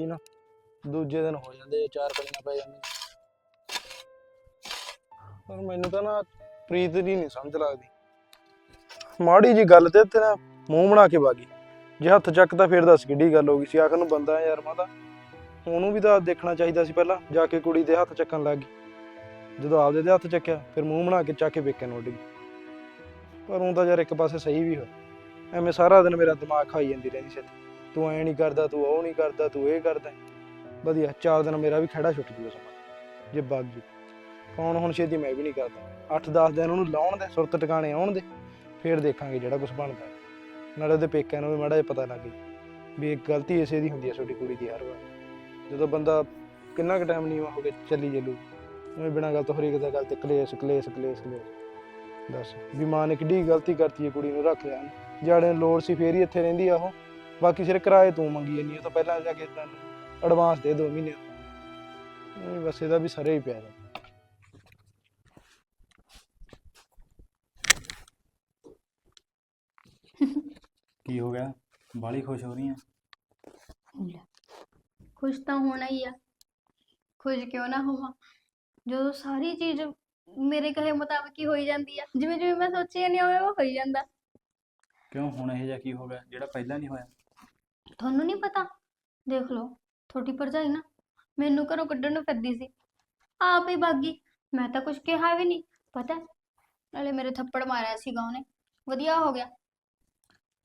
ਕੀ ਨਾ, ਦੂਜੇ ਦਿਨ ਹੋ ਜਾਂਦੇ ਚਾਰ ਕਲੀਆਂ ਪੈ ਜਾਂਦੀਆਂ। ਪਰ ਮੈਨੂੰ ਤਾਂ ਨਾ ਪ੍ਰੀਤ ਦੀ ਨਹੀਂ ਸਮਝ ਲੱਗਦੀ। ਮਾੜੀ ਜੀ ਗੱਲ ਤੇ ਤੇ ਮੂੰਹ ਬਣਾ ਕੇ ਵਾਗੀ। ਜੇ ਹੱਥ ਚੱਕਦਾ ਫਿਰ ਦੱਸ ਕਿੱਡੀ ਗੱਲ ਹੋ ਗਈ ਸੀ। ਆਖਰ ਨੂੰ ਬੰਦਾ ਹੈ ਯਾਰ ਮਾਤਾ। ਉਹਨੂੰ ਵੀ ਤਾਂ ਦੇਖਣਾ ਚਾਹੀਦਾ ਸੀ ਪਹਿਲਾਂ, ਜਾ ਕੇ ਕੁੜੀ ਦੇ ਹੱਥ ਚੱਕਣ ਲੱਗ ਗਈ। ਜਦੋਂ ਆਪਦੇ ਦੇ ਹੱਥ ਚੱਕਿਆ, ਫਿਰ ਮੂੰਹ ਬਣਾ ਕੇ ਚੱਕ ਕੇ ਵੇਖਣ ਨੂੰ ਉੱਡ ਗਈ। ਪਰ ਉਹ ਤਾਂ ਯਾਰ ਇੱਕ ਪਾਸੇ ਸਹੀ ਵੀ ਹੋਇਆ। ਐਵੇਂ ਸਾਰਾ ਦਿਨ ਮੇਰਾ ਦਿਮਾਗ ਖਾਈ ਜਾਂਦੀ ਰਹਿੰਦੀ ਸੀ ਤੂੰ ਐ ਨਹੀਂ ਕਰਦਾ, ਤੂੰ ਉਹ ਨਹੀਂ ਕਰਦਾ, ਤੂੰ ਇਹ ਕਰਦਾ। ਵਧੀਆ, ਚਾਰ ਦਿਨ ਮੇਰਾ ਵੀ ਖੜਾ ਛੁੱਟ ਜੂਗਾ ਸਮਾਂ। ਜੇ ਬਾਗ ਜੀ। ਕੌਣ ਹੁਣ ਛੇਤੀ ਮੈਂ ਵੀ ਨਹੀਂ ਕਰਦਾ। 8-10 ਦਿਨ ਉਹਨੂੰ ਲਾਉਣ ਦੇ, ਸੁਰਤ ਟਿਕਾਣੇ ਆਉਣ ਦੇ, ਫੇਰ ਦੇਖਾਂਗੇ ਜਿਹੜਾ ਕੁਝ ਬਣਦਾ। ਨਾਲੇ ਉਹਦੇ ਪੇਕਿਆਂ ਨੂੰ ਵੀ ਮਾੜਾ ਜਿਹਾ ਪਤਾ ਲੱਗ ਗਈ ਵੀ ਇੱਕ ਗਲਤੀ ਇਸੇ ਦੀ ਹੁੰਦੀ ਹੈ ਛੋਟੀ ਕੁੜੀ ਦੀ ਹਰ ਵਾਰ। ਜਦੋਂ ਬੰਦਾ ਕਿੰਨਾ ਕੁ ਟਾਈਮ ਨਹੀਂ ਹੋ ਕੇ ਚੱਲੀ ਚੱਲੂ ਉਹਨੇ ਬਿਨਾਂ ਗੱਲ ਤੋਂ ਹਰੇਕ ਦਾ ਗੱਲ ਤੇ ਕਲੇਸ਼ ਕਲੇਸ਼ ਕਲੇਸ਼ ਕਲੇਸ਼। ਦੱਸ, ਵੀ ਮਾਂ ਨੇ ਕਿੱਡੀ ਗਲਤੀ ਕਰਤੀ ਹੈ ਕੁੜੀ ਨੂੰ, ਰੱਖ ਲਿਆ ਜਿਹੜੇ ਨੂੰ ਲੋੜ ਸੀ ਫੇਰ ਹੀ ਇੱਥੇ ਰਹਿੰਦੀ ਆ ਉਹ। ਬਾਕੀ ਸਿਰ ਕਿਰਾਏ ਤੂੰ ਮੰਗੀ ਜਾਂਦੀ ਆ ਤਾਂ ਪਹਿਲਾਂ ਜਾ ਕੇ ਤੈਨੂੰ ਐਡਵਾਂਸ ਦੇ 2 ਮਹੀਨੇ ਨਹੀਂ ਬਸ ਇਹਦਾ ਵੀ ਸਰੇ ਹੀ ਪਿਆ ਹੈ ਕੀ ਹੋ ਗਿਆ? ਬਾਲੀ ਖੁਸ਼ ਹੋ ਰਹੀ ਆ? ਲੈ ਖੁਸ਼ ਤਾਂ ਹੋਣਾ ਹੀ ਆ। ਖੁਸ਼ ਕਿਉਂ ਨਾ ਹੋਵਾਂ? ਜਦੋਂ ਸਾਰੀ ਚੀਜ਼ ਮੇਰੇ ਕਹੇ ਮੁਤਾਬਕ ਹੀ ਹੋਈ ਜਾਂਦੀ ਆ। ਜਿਵੇਂ ਜਿਵੇਂ ਮੈਂ ਸੋਚੀ ਨਹੀਂ ਹੋਵੇ ਉਹ ਹੋਈ ਜਾਂਦਾ। ਕਿਉਂ? ਹੁਣ ਇਹ ਜਿਹਾ ਕੀ ਹੋ ਗਿਆ? ਜਿਹੜਾ ਪਹਿਲਾਂ ਨਹੀਂ ਹੋਇਆ। ਤੁਹਾਨੂੰ ਨਹੀਂ ਪਤਾ? ਦੇਖ ਲਓ ਤੁਹਾਡੀ ਭਰਜਾਈ ਨਾ ਮੈਨੂੰ ਘਰੋਂ ਕੱਢਣ ਨੂੰ ਫਿਰਦੀ ਸੀ। ਆਪ ਹੀ ਭਾਗੀ ਮੈਂ ਤਾਂ ਕੁਝ ਕਿਹਾ ਵੀ ਨਹੀਂ ਪਤਾ ਹੈ? ਨਾਲੇ ਮੇਰੇ ਥੱਪੜ ਮਾਰਿਆ ਸੀਗਾ ਉਹਨੇ। ਵਧੀਆ ਹੋ ਗਿਆ।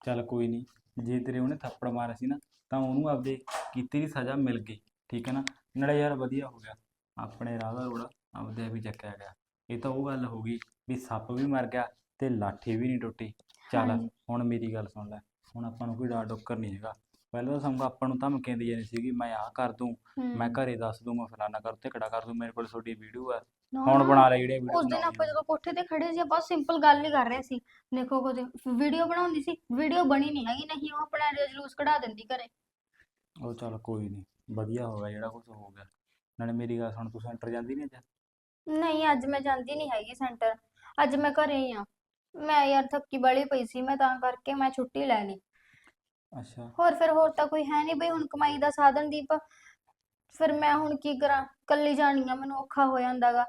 ਚੱਲ ਕੋਈ ਨਹੀਂ ਜੇ ਤੇਰੇ ਉਹਨੇ ਥੱਪੜ ਮਾਰਿਆ ਸੀ ਨਾ ਤਾਂ ਉਹਨੂੰ ਆਪਦੇ ਕੀਤੀ ਦੀ ਸਜ਼ਾ ਮਿਲ ਗਈ। ਠੀਕ ਹੈ ਨਾ? ਨਾਲੇ ਯਾਰ ਵਧੀਆ ਹੋ ਗਿਆ। ਆਪਣੇ ਰਾਹ ਦਾ ਰੋੜਾ ਆਪਦੇ ਆਪ ਹੀ ਚੱਕਿਆ ਗਿਆ। ਇਹ ਤਾਂ ਉਹ ਗੱਲ ਹੋ ਗਈ ਵੀ ਸੱਪ ਵੀ ਮਰ ਗਿਆ ਤੇ ਲਾਠੀ ਵੀ ਨਹੀਂ ਟੁੱਟੀ। ਚੱਲ ਹਾਂਜੀ। ਹੁਣ ਮੇਰੀ ਗੱਲ ਸੁਣ ਲੈ। ਹੁਣ ਆਪਾਂ ਨੂੰ ਕੋਈ ਡਰ ਡੁੱਕਰ ਨਹੀਂ ਹੈਗਾ। ਪਹਿਲਾਂ ਤਾਂ ਸਮਾਂ ਆਪਾਂ ਨੂੰ ਧਮਕੀਆਂ ਦੀ ਜਾਣੀ ਸੀਗੀ ਮੈਂ ਆਹ ਕਰ ਦੂੰ ਮੈਂ ਘਰੇ ਦੱਸ ਦੂੰ ਮੈਂ ਫਲਾਨਾ ਕਰ ਤੇ ਕੜਾ ਕਰ ਦੂੰ ਮੇਰੇ ਕੋਲ ਤੁਹਾਡੀ ਵੀਡੀਓ ਆ। ਹੁਣ ਬਣਾ ਲੈ ਜਿਹੜੀਆਂ ਵੀਡੀਓ ਉਸ ਦਿਨ ਆਪਾਂ ਜਦੋਂ ਕੋਠੇ ਤੇ ਖੜੇ ਸੀ ਆਪਾਂ ਸਿੰਪਲ ਗੱਲ ਹੀ ਕਰ ਰਹੇ ਸੀ। ਦੇਖੋ ਕਦੇ ਵੀਡੀਓ ਬਣਾਉਂਦੀ ਸੀ ਵੀਡੀਓ ਬਣੀ ਨਹੀਂ ਹੈਗੀ ਨਹੀਂ ਉਹ ਆਪਣਾ ਜਲੂਸ ਕਢਾ ਦਿੰਦੀ ਘਰੇ। ਉਹ ਚੱਲ ਕੋਈ ਨਹੀਂ ਵਧੀਆ ਹੋ ਗਿਆ ਜਿਹੜਾ ਕੁਝ ਹੋ ਗਿਆ। ਨਾਲੇ ਮੇਰੀ ਗੱਲ ਸੁਣ ਤੂੰ ਸੈਂਟਰ ਜਾਂਦੀ ਨਹੀਂ ਅੱਜ? ਨਹੀਂ ਅੱਜ ਮੈਂ ਜਾਂਦੀ ਨਹੀਂ ਹੈਗੀ ਸੈਂਟਰ। ਅੱਜ ਮੈਂ ਘਰੇ ਹੀ ਆ। ਮੈਂ ਯਾਰ ਥੱਕੀ ਬੜੀ ਪਈ ਸੀ ਮੈਂ ਤਾਂ ਕਰਕੇ ਮੈਂ ਛੁੱਟੀ ਲੈ ਲਈ। ਅੱਛਾ। ਹੋਰ ਫਿਰ ਹੋਰ ਤਾਂ ਕੋਈ ਹੈ ਨਹੀਂ ਬਈ ਹੁਣ ਕਮਾਈ ਦਾ ਸਾਧਨ ਦੀਪ। ਫਿਰ ਮੈਂ ਹੁਣ ਕੀ ਕਰਾਂ? ਕੱਲੀ ਜਾਣੀ ਆ ਮੈਨੂੰ ਔਖਾ ਹੋ ਜਾਂਦਾਗਾ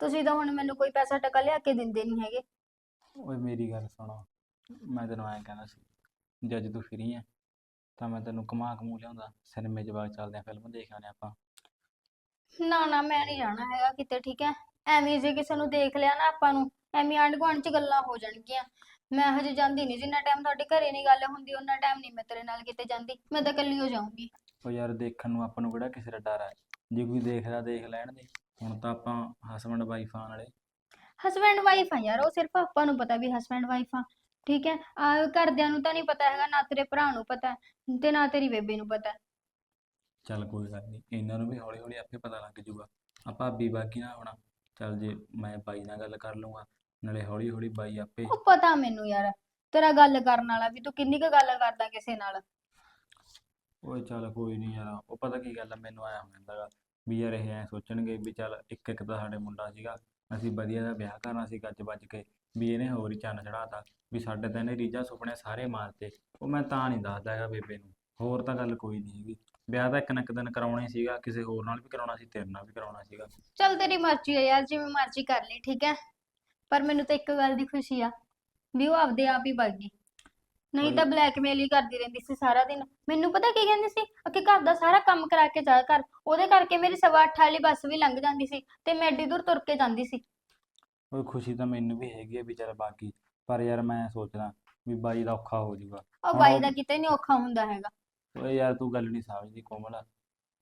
ਤੁਸੀਂ ਤਾਂ ਹੁਣ ਮੈਨੂੰ ਕੋਈ ਪੈਸਾ ਟਕਾ ਲਿਆ ਕੇ ਦਿੰਦੇ ਨਹੀਂ ਹੈਗੇ। ਓਏ ਮੇਰੀ ਗੱਲ ਸੁਣ ਮੈਂ ਤੈਨੂੰ ਐਂ ਕਹਿੰਦਾ ਸੀ ਜੇ ਅੱਜ ਤੂੰ ਫਰੀ ਹੈ ਤਾਂ ਮੈਂ ਤੈਨੂੰ ਘੁਮਾ ਘਮੂ ਲਿਆਉਂਦਾ ਸਿਨੇਮੇ 'ਚ ਬਾਗ ਚੱਲਦੇ ਆਂ ਫਿਲਮ ਦੇਖ ਆਉਂਦੇ ਆਪਾਂ। ਨਾ ਨਾ ਮੈਂ ਨਹੀਂ ਜਾਣਾ ਹੈਗਾ ਕਿਤੇ ਠੀਕ ਹੈ? ਐਵੇਂ ਜੇ ਕਿਸੇ ਨੂੰ ਦੇਖ ਲਿਆ ਨਾ ਆਪਾਂ ਨੂੰ ਐਵੇਂ ਆਂਢ ਗੁਆਂਢ ਚ ਗੱਲਾਂ ਹੋ ਜਾਣਗੀਆਂ। ਮੈਂ ਹਜੇ ਜਾਂਦੀ ਨਹੀਂ ਜਿੰਨਾ ਟਾਈਮ ਤੁਹਾਡੇ ਘਰੇ ਨਹੀਂ ਗੱਲ ਹੁੰਦੀ ਉਹਨਾਂ ਟਾਈਮ ਨਹੀਂ ਮੈਂ ਤੇਰੇ ਨਾਲ ਕਿਤੇ ਜਾਂਦੀ ਮੈਂ ਤਾਂ ਇਕੱਲੀ ਹੋ ਜਾਊਂਗੀ। ਉਹ ਯਾਰ ਦੇਖਣ ਨੂੰ ਆਪਾਂ ਨੂੰ ਕਿਹੜਾ ਕਿਸੇ ਦਾ ਡਰ ਹੈ ਜੇ ਕੋਈ ਦੇਖਦਾ ਦੇਖ ਲੈਣ ਦੇ ਹੁਣ ਤਾਂ ਆਪਾਂ ਹਸਬੰਡ ਵਾਈਫ ਆਣ ਵਾਲੇ। ਹਸਬੈਂਡ ਵਾਈਫ ਆ ਯਾਰ ਉਹ ਸਿਰਫ ਆਪਾਂ ਨੂੰ ਪਤਾ ਵੀ ਹਸਬੈਂਡ ਵਾਈਫ ਆ ਠੀਕ ਹੈ? ਆ ਘਰਦਿਆਂ ਨੂੰ ਤਾਂ ਨਹੀਂ ਪਤਾ ਹੈਗਾ ਨਾ ਤੇਰੇ ਭਰਾ ਨੂੰ ਪਤਾ ਹੈ, ਤੇ ਨਾ ਤੇਰੀ ਬੇਬੇ ਨੂੰ ਪਤਾ। ਹੈ। ਚੱਲ ਕੋਈ ਗੱਲ ਨਹੀਂ ਇਹਨਾਂ ਨੂੰ ਵੀ ਹੌਲੀ ਹੌਲੀ ਆਪੇ ਪਤਾ ਲੱਗ ਜਾਊਗਾ। ਆ ਭਾਬੀ ਬਾਕੀ ਨਾ ਹੋਣਾ ਚੱਲ ਜੇ ਮੈਂ ਬਾਈ ਨਾਲ ਗੱਲ ਕਰ ਲੂੰਗਾ ਨਾਲੇ ਹੌਲੀ ਹੌਲੀ ਬਾਈ ਆਪੇ ਉਹ ਪਤਾ ਮੈਨੂੰ ਯਾਰ ਤੇਰਾ ਗੱਲ ਕਰਨ ਵਾਲਾ ਵੀ ਤੂੰ ਕਿੰਨੀ ਕੁ ਗੱਲ ਕਰਦਾ ਕਿਸੇ ਨਾਲ? ਓਏ ਚੱਲ ਕੋਈ ਨਹੀਂ ਯਾਰ ਉਹ ਪਤਾ ਕੀ ਗੱਲ ਆ ਮੈਨੂੰ ਆਇਆ ਹੁੰਦਾ ਗਾ ਵੀ ਯਾਰ ਇਹ ਐ ਸੋਚਣਗੇ ਵੀ ਚੱਲ ਇੱਕ ਇੱਕ ਤਾਂ ਸਾਡੇ ਮੁੰਡਾ ਸੀਗਾ ਅਸੀਂ ਵਧੀਆ ਦਾ ਵਿਆਹ ਕਰਨਾ ਸੀ ਗੱਜ ਵੱਜ ਕੇ ਵੀ ਇਹਨੇ ਹੋਰ ਹੀ ਚੰਨ ਚੜਾਤਾ ਵੀ ਸਾਡੇ ਤਾਂ ਇਹਨੇ ਰੀਝਾਂ ਸੁਪਨੇ ਸਾਰੇ ਮਾਰਤੇ ਉਹ ਮੈਂ ਤਾਂ ਨਹੀਂ ਦੱਸਦਾ ਹੈਗਾ ਬੇਬੇ ਨੂੰ ਹੋਰ ਤਾਂ ਗੱਲ ਕੋਈ ਨਹੀਂ ਹੈਗੀ ਵਿਆਹ ਤਾਂ ਇੱਕ ਨਾ ਇੱਕ ਦਿਨ ਕਰਾਉਣਾ ਹੀ ਸੀਗਾ ਕਿਸੇ ਹੋਰ ਨਾਲ ਵੀ ਕਰਾਉਣਾ ਸੀ ਤੇਰੇ ਨਾਲ ਵੀ ਕਰਾਉਣਾ ਸੀਗਾ। ਚੱਲ ਤੇਰੀ ਮਰਜ਼ੀ ਹੈ ਯਾਰ ਜਿਵੇਂ ਮਰਜ਼ੀ ਕਰ ਲਈ ਠੀਕ ਹੈ? ਪਰ ਮੈਨੂੰ ਤਾਂ ਇੱਕ ਗੱਲ ਦੀ ਖੁਸ਼ੀ ਆ ਵੀ ਉਹ ਆਪਦੇ ਆਪ ਹੀ ਭੱਜ ਗਈ। ਨਹੀਂ ਤਾਂ ਬਲੈਕਮੇਲ ਹੀ ਕਰਦੀ ਰਹਿੰਦੀ ਸੀ ਸਾਰਾ ਦਿਨ। ਮੈਨੂੰ ਪਤਾ ਕੀ ਕਹਿੰਦੀ ਸੀ? ਕਿ ਘਰ ਦਾ ਸਾਰਾ ਕੰਮ ਕਰਾ ਕੇ ਜਾ ਕਰ ਉਹਦੇ ਕਰਕੇ ਮੇਰੀ ਸਵਾ ਅੱਠ ਵਾਲੀ ਬੱਸ ਵੀ ਲੰਘ ਜਾਂਦੀ ਸੀ ਤੇ ਮੈਂ ਐਡੀ ਦੂਰ ਤੁਰ ਕੇ ਜਾਂਦੀ ਸੀ। ਉਹ ਖੁਸ਼ੀ ਤਾਂ ਮੈਨੂੰ ਵੀ ਹੈਗੀ ਹੈ ਵੀ ਚੱਲ ਬਾਕੀ ਪਰ ਯਾਰ ਮੈਂ ਸੋਚਦਾ ਵੀ ਬਾਈ ਦਾ ਔਖਾ ਹੋ ਜਾਊਗਾ ਉਹ ਬਾਈ ਉਹ- ਦਾ ਕਿਤੇ ਨਹੀਂ ਔਖਾ ਹੁੰਦਾ ਹੈਗਾ। ਓਏ ਯਾਰ ਤੂੰ ਗੱਲ ਨਹੀਂ ਸਮਝਦੀ ਕੋਮਲ।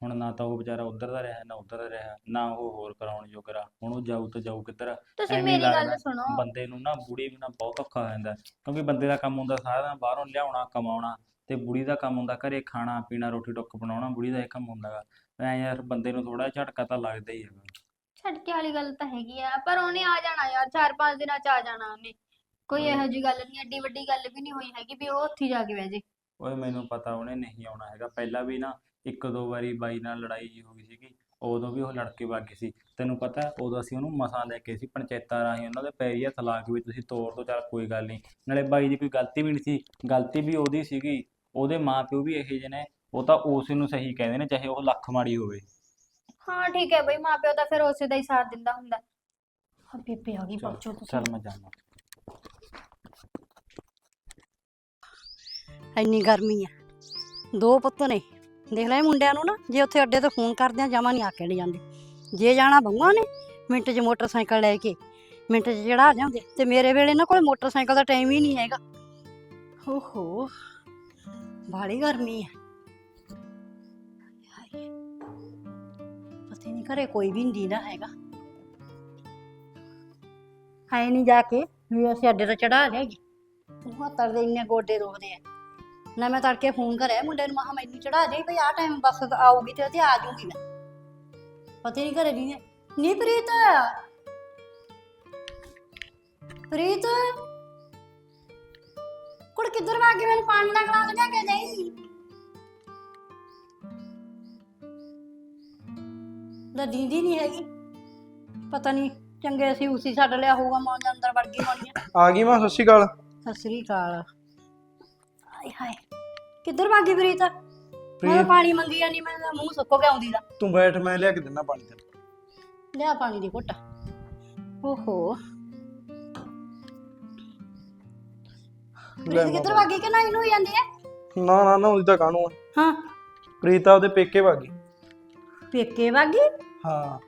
ਹੁਣ ਨਾ ਤਾਂ ਉਹ ਵਿਚਾਰਾ ਉੱਧਰ ਦਾ ਰਿਹਾ ਨਾ ਉੱਧਰ ਦਾ ਰਿਹਾ ਨਾ ਉਹ ਹੋਰ ਕਰਾਉਣ ਜੋਗਰਾ ਹੁਣ ਉਹ ਜਾਊ ਤਾਂ ਜਾਊ ਕਿੱਧਰ ਤੁਸੀਂ ਐਵੇਂ ਮੇਰੀ ਲੱਗਦਾ ਗੱਲ ਸੁਣੋ। ਬੰਦੇ ਨੂੰ ਨਾ ਬੁੜੀ ਵੀ ਨਾ ਬਹੁਤ ਔਖਾ ਹੋ ਜਾਂਦਾ ਕਿਉਂਕਿ ਬੰਦੇ ਦਾ ਕੰਮ ਹੁੰਦਾ ਸਾਰਾ ਦਿਨ ਬਾਹਰੋਂ ਲਿਆਉਣਾ ਕਮਾਉਣਾ ਤੇ ਬੁੜੀ ਦਾ ਕੰਮ ਹੁੰਦਾ ਘਰੇ ਖਾਣਾ ਪੀਣਾ ਰੋਟੀ ਟੁੱਕ ਬਣਾਉਣਾ ਬੁੜੀ ਦਾ ਇਹ ਕੰਮ ਹੁੰਦਾਗਾ ਐ ਯਾਰ ਬੰਦੇ ਨੂੰ ਥੋੜਾ ਝਟਕਾ ਤਾਂ ਲੱਗਦਾ ਹੀ ਹੈਗਾ। ਛੱਡਕੇ ਵਾਲੀ ਗੱਲ ਤਾਂ ਹੈਗੀ ਆ ਪਰ ਉਹਨੇ ਆ ਜਾਣਾ ਯਾਰ ਚਾਰ ਪੰਜ ਦਿਨਾਂ ਚ ਆ ਜਾਣਾ ਉਹਨੇ। ਕੋਈ ਹਾਂ। ਇਹੋ ਜੀ ਗੱਲ ਨਹੀਂ ਐਡੀ ਵੱਡੀ ਗੱਲ ਵੀ ਨਹੀਂ ਹੋਈ ਹੈਗੀ ਵੀ ਉਹ ਉੱਥੇ ਜਾ ਕੇ ਬਹਿ ਜੇ। ਓਏ ਮੈਨੂੰ ਪਤਾ ਉਹਨੇ ਨਹੀਂ ਆਉਣਾ ਹੈਗਾ ਪਹਿਲਾਂ ਵੀ ਨਾ ਇੱਕ ਦੋ ਵਾਰੀ ਬਾਈ ਨਾਲ ਲੜਾਈ ਜੀ ਹੋ ਗਈ ਸੀਗੀ ਉਦੋਂ ਵੀ ਉਹ ਲੜ ਕੇ ਵਗ ਗਈ ਸੀ। ਤੈਨੂੰ ਪਤਾ ਹੈ, ਉਦੋਂ ਅਸੀਂ ਉਹਨੂੰ ਮਸਾਂ ਲੈ ਕੇ ਸੀ ਪੰਚਾਇਤਾਂ ਰਾਹੀਂ ਉਹਨਾਂ ਦੇ ਪੈਰੀ ਹੱਥ ਲਾ ਕੇ ਵੀ ਤੁਸੀਂ ਤੋੜ ਦੋ ਚੱਲ ਕੋਈ ਗੱਲ ਨਹੀਂ। ਨਾਲੇ ਬਾਈ ਦੀ ਕੋਈ ਗਲਤੀ ਵੀ ਨਹੀਂ ਸੀ ਗਲਤੀ ਵੀ ਉਹਦੀ ਸੀਗੀ ਉਹਦੇ ਮਾਪਿਓ ਵੀ ਇਹੋ ਜਿਹੇ ਨੇ ਉਹ ਤਾਂ ਉਸ ਨੂੰ ਸਹੀ ਕਹਿੰਦੇ ਨੇ ਚਾਹੇ ਉਹ ਲੱਖ ਮਾੜੀ ਹੋਵੇ। ਹਾਂ ਠੀਕ ਹੈ ਬਈ ਮਾਪਿਓ ਤਾਂ ਫਿਰ ਉਸੇ ਦਾ ਹੀ ਸਾਥ ਦਿੰਦਾ ਹੁੰਦਾ। ਹਾਂ ਬੇਬੇ ਆ ਗਈ ਚੱਲ ਬੱਚੋ ਤੁਸੀਂ। ਚੱਲ ਮੈਂ ਜਾਣਾ ਇੰਨੀ ਗਰਮੀ ਆ। ਦੋ ਪੁੱਤ ਨੇ। ਦੇਖ ਲੈ ਇਹ ਮੁੰਡਿਆਂ ਨੂੰ ਨਾ, ਜੇ ਉੱਥੇ ਅੱਡੇ ਤੋਂ ਫੋਨ ਕਰਦੇ ਆ, ਜਮਾ ਨਹੀਂ ਆ ਕੇ ਲੈ ਜਾਂਦੇ। ਜੇ ਜਾਣਾ ਬੰਗਾ ਨੇ ਮਿੰਟ 'ਚ ਮੋਟਰਸਾਈਕਲ ਲੈ ਕੇ, ਮਿੰਟ 'ਚ ਚੜਾ ਜਾਂਦੇ, ਤੇ ਮੇਰੇ ਵੇਲੇ ਨਾ ਕੋਲ ਮੋਟਰਸਾਈਕਲ ਦਾ ਟਾਈਮ ਹੀ ਨਹੀਂ ਹੈਗਾ। ਓਹੋ ਬਾੜੀ ਗਰਮੀ ਆ। ਪਤਾ ਨਹੀਂ ਘਰੇ ਕੋਈ ਵੀ ਨਹੀਂ ਨਾ ਹੈਗਾ। ਹਾਏ ਨਹੀਂ ਜਾ ਕੇ ਵੀ ਅਸੀਂ ਅੱਡੇ ਤੋਂ ਚੜਾ ਲਿਆਗੀ ਉਹ ਤਰਦੇ ਇੰਨੇ ਗੋਡੇ ਦੁਖਦੇ ਆ। ਨਾ ਮੈਂ ਤੜਕੇ ਫੋਨ ਕਰਿਆ ਮੁੰਡੇ ਨੂੰ ਮਹਾ ਮੈਨੂੰ ਚੜਾ ਜਾਈ ਭਈ ਆ ਟਾਈਮ ਬੱਸ ਆਊਗੀ ਤੇ ਤੇ ਆ ਜਾਊਗੀ ਮੈਂ। ਪਤਾ ਨਹੀਂ ਘਰੇ ਨਹੀਂ ਨੀ ਪ੍ਰੀਤ! ਪ੍ਰੀਤ! ਕੁੜ ਕਿੱਧਰ ਵਾ ਕੇ ਮੈਨੂੰ ਪਾਣੀ ਦਾ ਗਲਾਸ ਲਿਆ ਕੇ ਦੇਈ ਦਾ ਦੀਦੀ ਨਹੀਂ ਹੈਗੀ। ਪਤਾ ਨਹੀਂ ਚੰਗੇ ਸੀ ਉਸੇ ਛੱਡ ਲਿਆ ਹੋਊਗਾ ਮਾਂ ਦੇ ਅੰਦਰ ਵੜ ਗਈ ਹੋਣੀ ਆ ਆ ਗਈ ਮਾਂ ਸਤਿ ਸ਼੍ਰੀ ਅਕਾਲ। ਸਤਿ ਸ੍ਰੀ ਅਕਾਲ। ਹਾਏ ਹਾਏ। ਕਿੱਧਰ ਭਾਗੀ ਪ੍ਰੀਤ? ਮੈਂ ਪ੍ਰੀਤ। ਪਾਣੀ ਮੰਗੀ ਜਾਨੀ ਮੈਂ ਤਾਂ ਮੂੰਹ ਸੁੱਕੋ ਕੇ ਆਉਂਦੀ ਦਾ। ਤੂੰ ਬੈਠ ਮੈਂ ਲਿਆ ਕੇ ਦਿੰਦਾ ਪਾਣੀ ਤੈਨੂੰ। ਲਿਆ ਪਾਣੀ ਦੀ ਘੁੱਟ। ਓਹੋ। ਲੈ ਪ੍ਰੀਤ ਕਿੱਧਰ ਭਾਗੀ ਕਿ ਨੂੰ ਜਾਂਦੀ ਹੈ ਨਾ ਨਾ ਨਾ ਉਹਦੀ ਤਾਂ ਕਾਹਨੂੰ ਆ ਹਾਂ। ਪ੍ਰੀਤ ਆਪਦੇ ਪੇਕੇ ਵਾਗੀ ਪੇਕੇ ਭਾਗੀ? ਹਾਂ।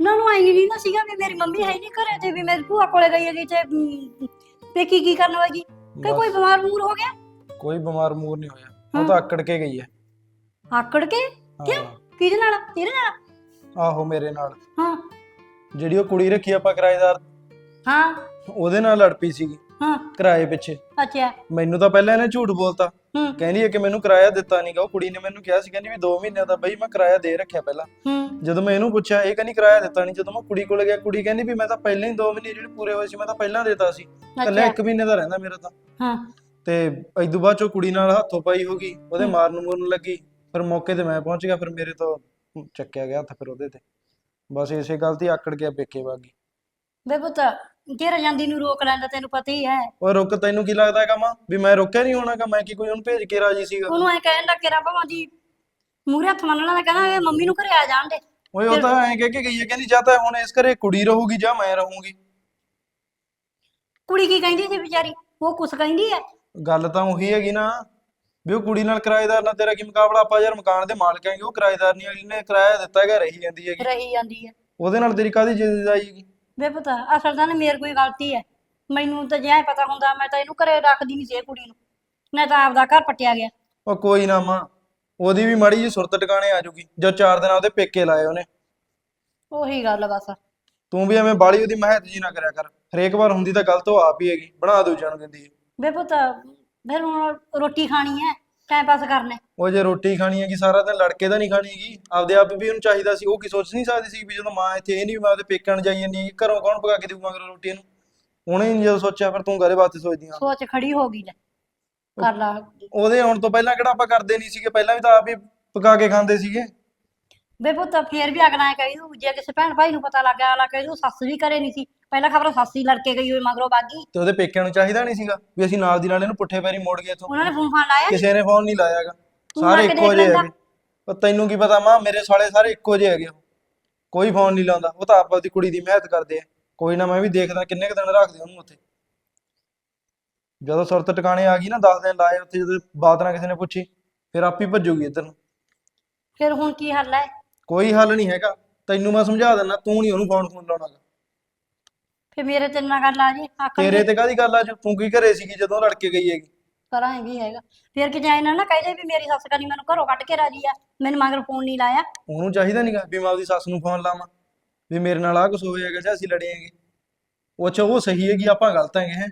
ਨਾ ਨੂੰ ਆਈ ਨਹੀਂ ਨਾ ਸੀਗਾ ਵੀ ਮੇਰੀ ਮੰਮੀ ਹੈ ਨਹੀਂ ਘਰੇ ਤੇ ਵੀ ਮੇਰੀ ਭੂਆ ਕੋਲੇ ਗਈ ਹੈਗੀ ਤੇ ਅਮ, ਪੇਕੀ ਕੀ ਕਰਨ ਵਾਗੀ ਕਿ ਕੋਈ ਬਿਮਾਰ ਮੂਰ ਹੋ ਗਿਆ? ਕੋਈ ਬਿਮਾਰ ਮੂਰ ਨਹੀਂ ਹੋਇਆ। ਉਹ ਤਾਂ ਆਕੜ ਕੇ ਗਈ ਹੈ। ਆਕੜ ਕੇ? ਕਿਉਂ? ਕਿਹਦੇ ਨਾਲ? ਤੇਰੇ ਨਾਲ? ਆਹੋ ਮੇਰੇ ਨਾਲ। ਹਾਂ। ਜਿਹੜੀ ਉਹ ਕੁੜੀ ਰੱਖੀ ਆਪਾਂ ਕਿਰਾਏਦਾਰ ਹਾਂ। ਉਹਦੇ ਨਾਲ ਲੜ ਪਈ ਸੀਗੀ। ਹਾਂ। ਕਿਰਾਏ ਪਿੱਛੇ। ਅੱਛਾ। ਮੈਨੂੰ ਤਾਂ ਪਹਿਲਾਂ ਇਹਨੇ ਝੂਠ ਬੋਲਤਾ। ਕਹਿੰਦੀ ਹੈ ਕਿ ਮੈਨੂੰ ਕਿਰਾਇਆ ਦਿੱਤਾ ਨਹੀਂਗਾ ਉਹ ਕੁੜੀ ਨੇ ਮੈਨੂੰ ਕਿਹਾ ਸੀ ਕਹਿੰਦੀ ਵੀ 2 ਮਹੀਨਿਆਂ ਦਾ ਬਈ ਮੈਂ ਕਿਰਾਇਆ ਦੇ ਰੱਖਿਆ ਪਹਿਲਾਂ। ਜਦੋਂ ਮੈਂ ਇਹਨੂੰ ਪੁੱਛਿਆ ਇਹ ਕਹਿੰਦੀ ਕਿਰਾਇਆ ਦਿੱਤਾ ਨਹੀਂ ਜਦੋਂ ਮੈਂ ਕੁੜੀ ਕੋਲ ਗਿਆ ਕੁੜੀ ਕਹਿੰਦੀ ਵੀ ਮੈਂ ਤਾਂ ਪਹਿਲਾਂ ਹੀ 2 ਮਹੀਨੇ ਜਿਹੜੇ ਪੂਰੇ ਹੋਏ ਸੀ ਮੈਂ ਤਾਂ ਪਹਿਲਾਂ ਦੇਤਾ ਸੀ। ਕੱਲੇ ਅੱਛਾ 1 ਮਹੀਨੇ ਦਾ ਰਹਿੰਦਾ ਮੇਰਾ ਤਾਂ। ਹਾਂ। ਤੇ ਇਦੋਂ ਬਾਅਦ ਚੋਂ ਕੁੜੀ ਨਾਲ ਹੱਥੋਂ ਪਾਈ ਹੋ ਗਈ ਉਹਦੇ। ਮਾਰਨ ਮੂਰਨ ਲੱਗੀ ਫਿਰ ਮੌਕੇ ਤੇ ਮੈਂ ਪਹੁੰਚ ਗਿਆ ਫਿਰ ਮੇਰੇ ਤੋਂ ਚੱਕਿਆ ਗਿਆ ਹੱਥ ਫਿਰ ਉਹਦੇ ਤੇ। ਬਸ ਇਸੇ ਗੱਲ ਤੇ ਹੀ ਆਕੜ ਗਿਆ ਪੇਕੇ ਵਾਗੀ ਬੇ ਪੁੱਤ ਤੇਰਾ ਜਾਂਦੀ ਨੂੰ ਰੋਕ ਲੈਂਦਾ ਤੈਨੂੰ ਪਤਾ ਹੀ ਹੈ। ਓਏ ਰੁਕ ਤੈਨੂੰ ਕੀ ਲੱਗਦਾ ਹੈਗਾ ਮਾਂ? ਵੀ ਮੈਂ ਰੁਕਿਆ ਨਹੀਂ ਹੋਣਾਗਾ ਮੈਂ ਕੀ ਕੋਈ ਉਹਨੂੰ ਭੇਜ ਕੇ ਰਾਜੀ ਸੀਗਾ? ਉਹਨੂੰ ਐ ਕਹਿਣ ਲੱਗ ਕੇ ਭਾਵਾਂ ਦੀ ਮੂਰੇ ਹੱਥ ਮੰਨਣਾ ਦਾ ਕਹਿੰਦਾ ਇਹ ਮੰਮੀ ਨੂੰ ਘਰੇ ਆ ਜਾਣ ਦੇ। ਓਏ ਉਹ ਤਾਂ ਐਂ ਕਹਿ ਕੇ ਗਈ ਹੈ ਕਹਿੰਦੀ ਜਾਂ ਤਾਂ ਹੁਣ ਇਸ ਘਰੇ ਕੁੜੀ ਰਹੂਗੀ ਜਾਂ ਮੈਂ ਰਹੂੰਗੀ। ਕੁੜੀ ਕੀ ਕਹਿੰਦੀ ਸੀ ਵਿਚਾਰੀ? ਉਹ ਕੁਛ ਕਹਿੰਦੀ ਐ ਗੱਲ ਤਾਂ ਉਹੀ ਹੈਗੀ ਨਾ ਵੀ ਉਹ ਕੁੜੀ ਨਾਲ ਕਿਰਾਏਦਾਰ ਨਾਲ ਤੇਰਾ ਕੀ ਮੁਕਾਬਲਾ? ਆਪਾਂ ਯਾਰ ਮਕਾਨ ਦੇ ਮਾਲਕ ਹੈਗੇ ਉਹ ਕਿਰਾਏਦਾਰ ਨਹੀਂ ਅਗਲੀ ਨੇ ਕਿਰਾਇਆ ਦਿੱਤਾ ਹੈਗਾ ਰਹੀ ਜਾਂਦੀ ਹੈਗੀ। ਰਹੀ ਜਾਂਦੀ ਐ ਉਹਦੇ ਨਾਲ ਤੇਰੀ ਕਾਹਦੀ ਜਿੱਦ ਆਈਗੀ ਵੇ ਪੁੱਤ ਅਸਲ ਤਾਂ ਨਾ ਮੇਰੀ ਕੋਈ ਗਲਤੀ ਐ ਮੈਨੂੰ ਤਾਂ ਜੇ ਐਂ ਪਤਾ ਹੁੰਦਾ ਮੈਂ ਤਾਂ ਇਹਨੂੰ ਘਰੇ ਰੱਖਦੀ ਨਹੀਂ ਸੀ ਇਹ ਕੁੜੀ ਨੂੰ। ਨਾ ਤਾਂ ਆਪਦਾ ਘਰ ਪੱਟਿਆ ਗਿਆ। ਉਹ ਕੋਈ ਨਾ ਮਾਂ ਉਹਦੀ ਵੀ ਮਾੜੀ ਜੀ ਸੁਰਤ ਟਿਕਾਣੇ ਆ ਜੂਗੀ ਜਦ ਚਾਰ ਦਿਨ ਉਹਦੇ ਪੇਕੇ ਲਾਏ ਉਹਨੇ। ਉਹੀ ਗੱਲ ਬਸ। ਤੂੰ ਵੀ ਐਵੇਂ ਬਾਲੀ ਉਹਦੀ ਮਹਿਤ ਜੀ ਨਾ ਕਰਿਆ ਕਰ। ਹਰੇਕ ਵਾਰ ਹੁੰਦੀ ਤਾਂ ਗਲਤ ਉਹ ਆਪ ਹੀ ਹੈਗੀ ਬਣਾ ਦੂਜਿਆਂ ਨੂੰ ਦਿੰਦੀ ਹੈ ਵੇ ਪੁੱਤ ਫਿਰ ਹੁਣ ਰੋਟੀ ਖਾਣੀ ਐ ਟਾਈਮ ਪਾਸ ਕਰਨਾ ਹੈ। ਉਹ ਜੇ ਰੋਟੀ ਖਾਣੀ ਹੈਗੀ ਸਾਰਾ ਦਿਨ ਲੜਕੇ ਤਾਂ ਨਹੀਂ ਖਾਣੀ ਹੈਗੀ। ਆਪਦੇ ਆਪ ਵੀ ਉਹਨੂੰ ਚਾਹੀਦਾ ਸੀ ਉਹ ਕੀ ਸੋਚ ਨਹੀਂ ਸਕਦੀ ਸੀ ਵੀ ਜਦੋਂ ਮਾਂ ਇੱਥੇ ਇਹ ਨਹੀਂ ਮੈਂ ਉਹਦੇ ਪੇਕਿਆਂ ਨੂੰ ਜਾਈ ਜਾਂਦੀ ਘਰੋਂ ਕੌਣ ਪਕਾ ਕੇ ਦੇਊਗਾ ਅਗਰ ਰੋਟੀ ਇਹਨੂੰ? ਉਹਨੇ ਨਹੀਂ ਜਦੋਂ ਸੋਚਿਆ ਫਿਰ ਤੂੰ ਘਰੇ ਵਾਸਤੇ ਸੋਚਦੀ ਆ। ਸੋਚ ਖੜੀ ਹੋ ਗਈ ਲੈ ਕਰ ਲਾ। ਉਹਦੇ ਆਉਣ ਤੋਂ ਪਹਿਲਾਂ ਕਿਹੜਾ ਆਪਾਂ ਕਰਦੇ ਨਹੀਂ ਸੀਗੇ ਪਹਿਲਾਂ ਵੀ ਤਾਂ ਆਪ ਹੀ ਪਕਾ ਕੇ ਖਾਂਦੇ ਸੀਗੇ। ਵੇ ਪੁੱਤ ਫੇਰ ਵੀ ਅਗਲਾ ਐ ਕਹੀ ਦੂ ਜੇ ਕਿਸੇ ਭੈਣ ਭਾਈ ਨੂੰ ਪਤਾ ਲੱਗ ਗਿਆ ਅਗਲਾ ਕਹੀ ਦੂ ਸੱਸ ਵੀ ਘਰੇ ਨਹੀਂ ਸੀ। ਪਹਿਲਾਂ ਖਬਰ ਸੱਸ ਹੀ ਲੜਕੇ ਗਈ ਹੋਈ ਮਗਰੋਂ ਬਾਗੀ। ਤੇ ਉਹਦੇ ਪੇਕਿਆਂ ਨੂੰ ਚਾਹੀਦਾ ਨਹੀਂ ਸੀਗਾ ਵੀ ਅਸੀਂ ਨਾਲ ਦੀ ਨਾਲ ਇਹਨੂੰ ਪੁੱਠੇ ਪੈਰੀ ਮੋੜ ਗਏ ਇੱਥੋਂ। ਉਹਨਾਂ ਨੇ ਫੋਨ ਫਾਨ ਲਾਇਆ ਨੀ? ਕਿਸੇ ਨੇ ਫੋਨ ਨਹੀਂ ਲਾਇਆਗਾ ਤੂੰ ਸਾਰੇ ਲਾ ਕੇ ਇੱਕੋ ਦੇਖ ਜਿਹੇ ਲੈਂਦਾ। ਹੈਗੇ। ਪਰ ਤੈਨੂੰ ਕੀ ਪਤਾ ਮਾਂ ਮੇਰੇ ਸਾਲੇ ਸਾਰੇ ਇੱਕੋ ਜਿਹੇ ਹੈਗੇ ਉਹ। ਕੋਈ ਫੋਨ ਨਹੀਂ ਲਾਉਂਦਾ। ਉਹ ਤਾਂ ਆਪ ਆਪਦੀ ਕੁੜੀ ਦੀ ਮਿਹਨਤ ਕਰਦੇ ਆ। ਕੋਈ ਨਾ ਮੈਂ ਵੀ ਦੇਖਦਾ ਕਿੰਨੇ ਕੁ ਦਿਨ ਰੱਖਦੇ ਉਹਨੂੰ ਉੱਥੇ। ਜਦੋਂ ਸੁਰਤ ਟਿਕਾਣੇ ਆ ਗਈ ਨਾ 10 ਦਿਨ ਲਾਏ ਉੱਥੇ ਜਦੋਂ ਬਾਤ ਨਾ ਕਿਸੇ ਨੇ ਪੁੱਛੀ ਫਿਰ ਆਪ ਹੀ ਭੱਜੂਗੀ ਇੱਧਰ ਨੂੰ। ਫਿਰ ਹੁਣ ਕੀ ਹੱਲ ਹੈ? ਕੋਈ ਹੱਲ ਨਹੀਂ ਹੈਗਾ। ਤੈਨੂੰ ਮੈਂ ਸਮਝਾ ਦਿੰਦਾ ਤੂੰ ਨਹੀਂ ਉਹਨੂੰ ਫੋਨ ਫੋਨ ਲਾਉਣਾ ਗਾ। ਫਿਰ ਮੇਰੇ ਤੇ ਨਾਲ ਗੱਲ ਆ ਜੀ ਆਖਣ ਤੇਰੇ ਦੀ। ਤੇ ਕਾਹਦੀ ਗੱਲ ਆ ਜੋ? ਤੂੰ ਕੀ ਘਰੇ ਸੀਗੀ ਜਦੋਂ ਲੜ ਕੇ ਗਈ ਹੈਗੀ? ਕਰਾਂ ਵੀ ਹੈਗਾ। ਫਿਰ ਕਿ ਜਾਇ ਨਾ ਨਾ ਕਹਦੇ ਵੀ ਮੇਰੀ ਸੱਸ ਕਦੀ ਮੈਨੂੰ ਘਰੋਂ ਕੱਢ ਕੇ ਰਾਜੀ ਆ ਮੈਨੂੰ ਮਗਰ ਫੋਨ ਨਹੀਂ ਲਾਇਆ। ਉਹਨੂੰ ਚਾਹੀਦਾ ਨਹੀਂਗਾ ਵੀ ਮੈਂ ਆਪਦੀ ਸੱਸ ਨੂੰ ਫੋਨ ਲਾਵਾਂ ਵੀ ਮੇਰੇ ਨਾਲ ਆਹ ਕੁਝ ਹੋਇਆ ਹੈਗਾ ਜਾਂ ਅਸੀਂ ਲੜੇ ਹੈਗੇ। ਉਹ ਅੱਛਾ ਉਹ ਸਹੀ ਹੈਗੀ ਆਪਾਂ ਗਲਤ ਹੈਗੇ ਹੈ।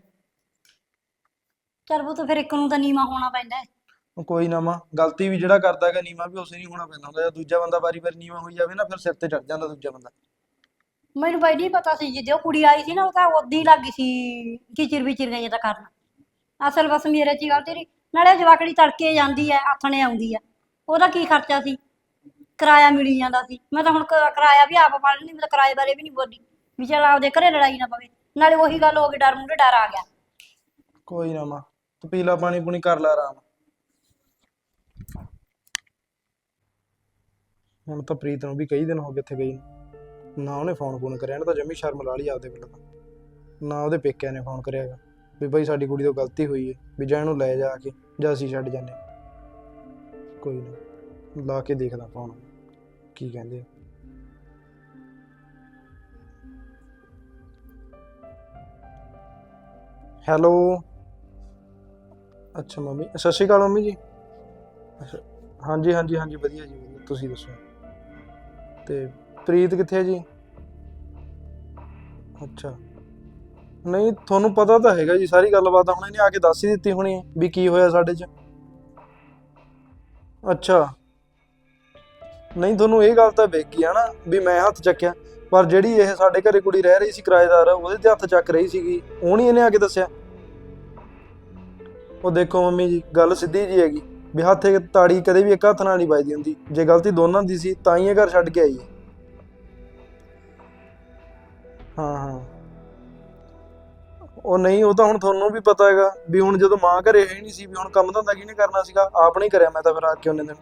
ਚਲ ਉਹ ਤਾਂ ਫਿਰ ਇੱਕ ਨੂੰ ਤਾਂ ਨੀਵਾ ਹੋਣਾ ਪੈਂਦਾ ਹੈ। ਕੋਈ ਨਾ ਮਾਂ ਗਲਤੀ ਵੀ ਜਿਹੜਾ ਕਰਦਾ ਹੈਗਾ ਨੀਵਾਂ ਵੀ ਉਸੇ ਨਹੀਂ ਹੋਣਾ ਪੈਂਦਾ ਹੁੰਦਾ। ਜਾਂ ਦੂਜਾ ਬੰਦਾ ਵਾਰੀ ਵਾਰੀ ਨੀਵਾਂ ਹੋਈ ਜਾਵੇ ਨਾ ਫਿਰ ਸਿਰ ਤੇ ਚੜ ਜਾਂਦਾ ਦੂਜਾ ਬੰਦਾ। ਮੈਨੂੰ ਬਾਈ ਨਹੀਂ ਪਤਾ ਸੀ ਜਿੱਦੇ ਉਹ ਕੁੜੀ ਆਈ ਸੀ ਨਾ ਉਹ ਤਾਂ ਉਦੀ ਹੀ ਲੱਗ ਗਈ ਸੀ ਕਿਚਰ ਵਿਚਰ ਗਈ ਤਾਂ ਕਰਨ। ਅਸਲ ਬਸ ਮੇਰੇ ਚ ਹੀ ਗਲਤੀ ਰਹੀ। ਨਾਲੇ ਜਵਾਕੜੀ ਤੜਕੇ ਜਾਂਦੀ ਐ ਆਥਣੇ ਆਉਂਦੀ ਐ। ਉਹਦਾ ਕੀ ਖਰਚਾ ਸੀ? ਕਿਰਾਇਆ ਮਿਲੀ ਜਾਂਦਾ ਸੀ। ਮੈਂ ਤਾਂ ਹੁਣ ਕ- ਕਿਰਾਇਆ ਵੀ ਆਪ ਫੜ ਨਹੀਂ ਮੈਂ ਤਾਂ ਕਿਰਾਏ ਬਾਰੇ ਵੀ ਨਹੀਂ ਬੋਲੀ। ਵੀ ਚੱਲ ਆਪਦੇ ਘਰੇ ਲੜਾਈ ਨਾ ਪਵੇ। ਨਾਲੇ ਉਹੀ ਗੱਲ ਹੋ ਗਈ ਡਰ ਮੁੰਡੇ ਡਰ ਆ ਗਿਆ। ਕੋਈ ਨਾ ਮਾਂ ਤੂੰ ਪੀ ਲਾ ਪਾਣੀ ਪੂਣੀ ਕਰ ਲੈ ਆਰਾਮ। ਹੁਣ ਤਾਂ ਪ੍ਰੀਤ ਨੂੰ ਵੀ ਕਈ ਦਿਨ ਹੋ ਗਏ ਇੱਥੇ ਗਈ ਨੂੰ। ਨਾ ਉਹਨੇ ਫੋਨ ਫੋਨ ਕਰਿਆ ਨਾ ਤਾਂ ਜੰਮੀ ਸ਼ਰਮ ਲਾ ਲਈ ਆਪਦੇ ਵੱਲੋਂ ਤਾਂ। ਨਾ ਉਹਦੇ ਪੇਕਿਆਂ ਨੇ ਫੋਨ ਕਰਿਆਗਾ ਵੀ ਭਾਈ ਸਾਡੀ ਕੁੜੀ ਤੋਂ ਗਲਤੀ ਹੋਈ ਹੈ ਵੀ ਜਾਂ ਇਹਨੂੰ ਲੈ ਜਾ ਕੇ ਜਾਂ ਅਸੀਂ ਛੱਡ ਜਾਂਦੇ। ਕੋਈ ਨਾ, ਲਾ ਕੇ ਦੇਖਦਾ ਫੋਨ ਕੀ ਕਹਿੰਦੇ ਹੈਲੋ। ਅੱਛਾ ਮੰਮੀ, ਸਤਿ ਸ਼੍ਰੀ ਅਕਾਲ ਮੰਮੀ ਜੀ। ਅੱਛਾ, ਹਾਂਜੀ ਹਾਂਜੀ ਹਾਂਜੀ, ਵਧੀਆ ਜੀ, ਵਧੀਆ। ਤੁਸੀਂ ਦੱਸੋ। ਤੇ ਪ੍ਰੀਤ ਕਿੱਥੇ ਹੈ ਜੀ? ਅੱਛਾ। ਨਹੀਂ, ਤੁਹਾਨੂੰ ਪਤਾ ਤਾਂ ਹੈਗਾ ਜੀ, ਸਾਰੀ ਗੱਲਬਾਤ ਹੁਣ ਇਹਨੇ ਆ ਕੇ ਦੱਸ ਹੀ ਦਿੱਤੀ ਹੋਣੀ ਹੈ ਵੀ ਕੀ ਹੋਇਆ ਸਾਡੇ 'ਚ। ਅੱਛਾ। ਨਹੀਂ, ਤੁਹਾਨੂੰ ਇਹ ਗੱਲ ਤਾਂ ਵੇਖੀ ਆ ਨਾ ਵੀ ਮੈਂ ਹੱਥ ਚੱਕਿਆ, ਪਰ ਜਿਹੜੀ ਇਹ ਸਾਡੇ ਘਰੇ ਕੁੜੀ ਰਹਿ ਰਹੀ ਸੀ ਕਿਰਾਏਦਾਰ, ਉਹਦੇ ਤੇ ਹੱਥ ਚੱਕ ਰਹੀ ਸੀਗੀ ਉਹ ਨਹੀਂ ਇਹਨੇ ਆ ਕੇ ਦੱਸਿਆ। ਉਹ ਦੇਖੋ ਮੰਮੀ ਜੀ, ਗੱਲ ਸਿੱਧੀ ਜੀ ਹੈਗੀ। ਵੀ ਹੱਥ ਇੱਕ ਤਾੜੀ ਕਦੇ ਵੀ ਇੱਕ ਹੱਥ ਨਾਲ ਨਹੀਂ ਵੱਜਦੀ ਹੁੰਦੀ। ਜੇ ਗਲਤੀ ਦੋਨਾਂ ਦੀ ਸੀ, ਤਾਂ ਹੀ ਇਹ ਘਰ ਛੱਡ ਕੇ ਆਈ ਹੈ ਹਾਂ ਹਾਂ। ਉਹ ਨਹੀਂ, ਉਹ ਤਾਂ ਹੁਣ ਤੁਹਾਨੂੰ ਵੀ ਪਤਾ ਹੈਗਾ ਵੀ ਹੁਣ ਜਦੋਂ ਮਾਂ ਘਰੇ ਹੈ ਨਹੀਂ ਸੀ, ਵੀ ਹੁਣ ਕੰਮ ਧੰਦਾ ਕਿਹਨੇ ਕਰਨਾ ਸੀਗਾ? ਆਪ ਨਹੀਂ ਕਰਿਆ ਮੈਂ ਤਾਂ ਫਿਰ ਆ ਕੇ ਉਹਨੇ ਦਿਨ।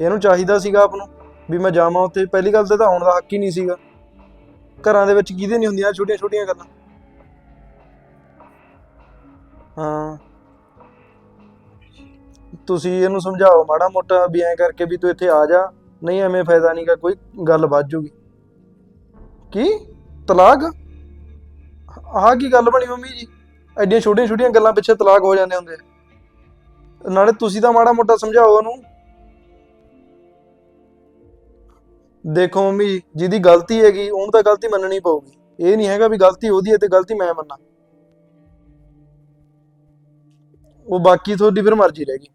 ਇਹਨੂੰ ਚਾਹੀਦਾ ਸੀਗਾ ਆਪ ਨੂੰ ਵੀ ਮੈਂ ਜਾਵਾਂ ਉੱਥੇ। ਪਹਿਲੀ ਗੱਲ ਤੇ ਤਾਂ ਆਉਣ ਦਾ ਹੱਕ ਹੀ ਨਹੀਂ ਸੀਗਾ। ਘਰਾਂ ਦੇ ਵਿੱਚ ਕਿਹਦੇ ਨਹੀਂ ਹੁੰਦੀਆਂ ਛੋਟੀਆਂ ਛੋਟੀਆਂ ਗੱਲਾਂ? ਹਾਂ। ਤੁਸੀਂ ਇਹਨੂੰ ਸਮਝਾਓ ਮਾੜਾ ਮੋਟਾ ਵੀ ਐਂ ਕਰਕੇ ਵੀ ਤੂੰ ਇੱਥੇ ਆ ਜਾ ਨਹੀਂ ਐਵੇਂ ਫਾਇਦਾ ਨਹੀਂਗਾ ਕੋਈ ਗੱਲ ਵੱਧ ਜੂਗੀ। ਕੀ? ਤਲਾਕ? ਆਹ ਕੀ ਗੱਲ ਬਣੀ ਮੰਮੀ ਜੀ? ਐਡੀਆਂ ਛੋਟੀਆਂ ਛੋਟੀਆਂ ਗੱਲਾਂ ਪਿੱਛੇ ਤਲਾਕ ਹੋ ਜਾਂਦੇ ਹੁੰਦੇ ਨਾਲੇ ਤੁਸੀਂ ਤਾਂ ਮਾੜਾ ਮੋਟਾ ਸਮਝਾਓ ਉਹਨੂੰ। ਦੇਖੋ ਮੰਮੀ ਜੀ, ਜਿਹਦੀ ਗਲਤੀ ਹੈਗੀ ਉਹਨੂੰ ਤਾਂ ਗਲਤੀ ਮੰਨਣੀ ਪਊਗੀ। ਇਹ ਨਹੀਂ ਹੈਗਾ ਵੀ ਗਲਤੀ ਉਹਦੀ ਹੈ ਤੇ ਗਲਤੀ ਮੈਂ ਮੰਨਾਂ। ਉਹ ਬਾਕੀ ਤੁਹਾਡੀ ਫਿਰ ਮਰਜ਼ੀ ਰਹਿ ਗਈ।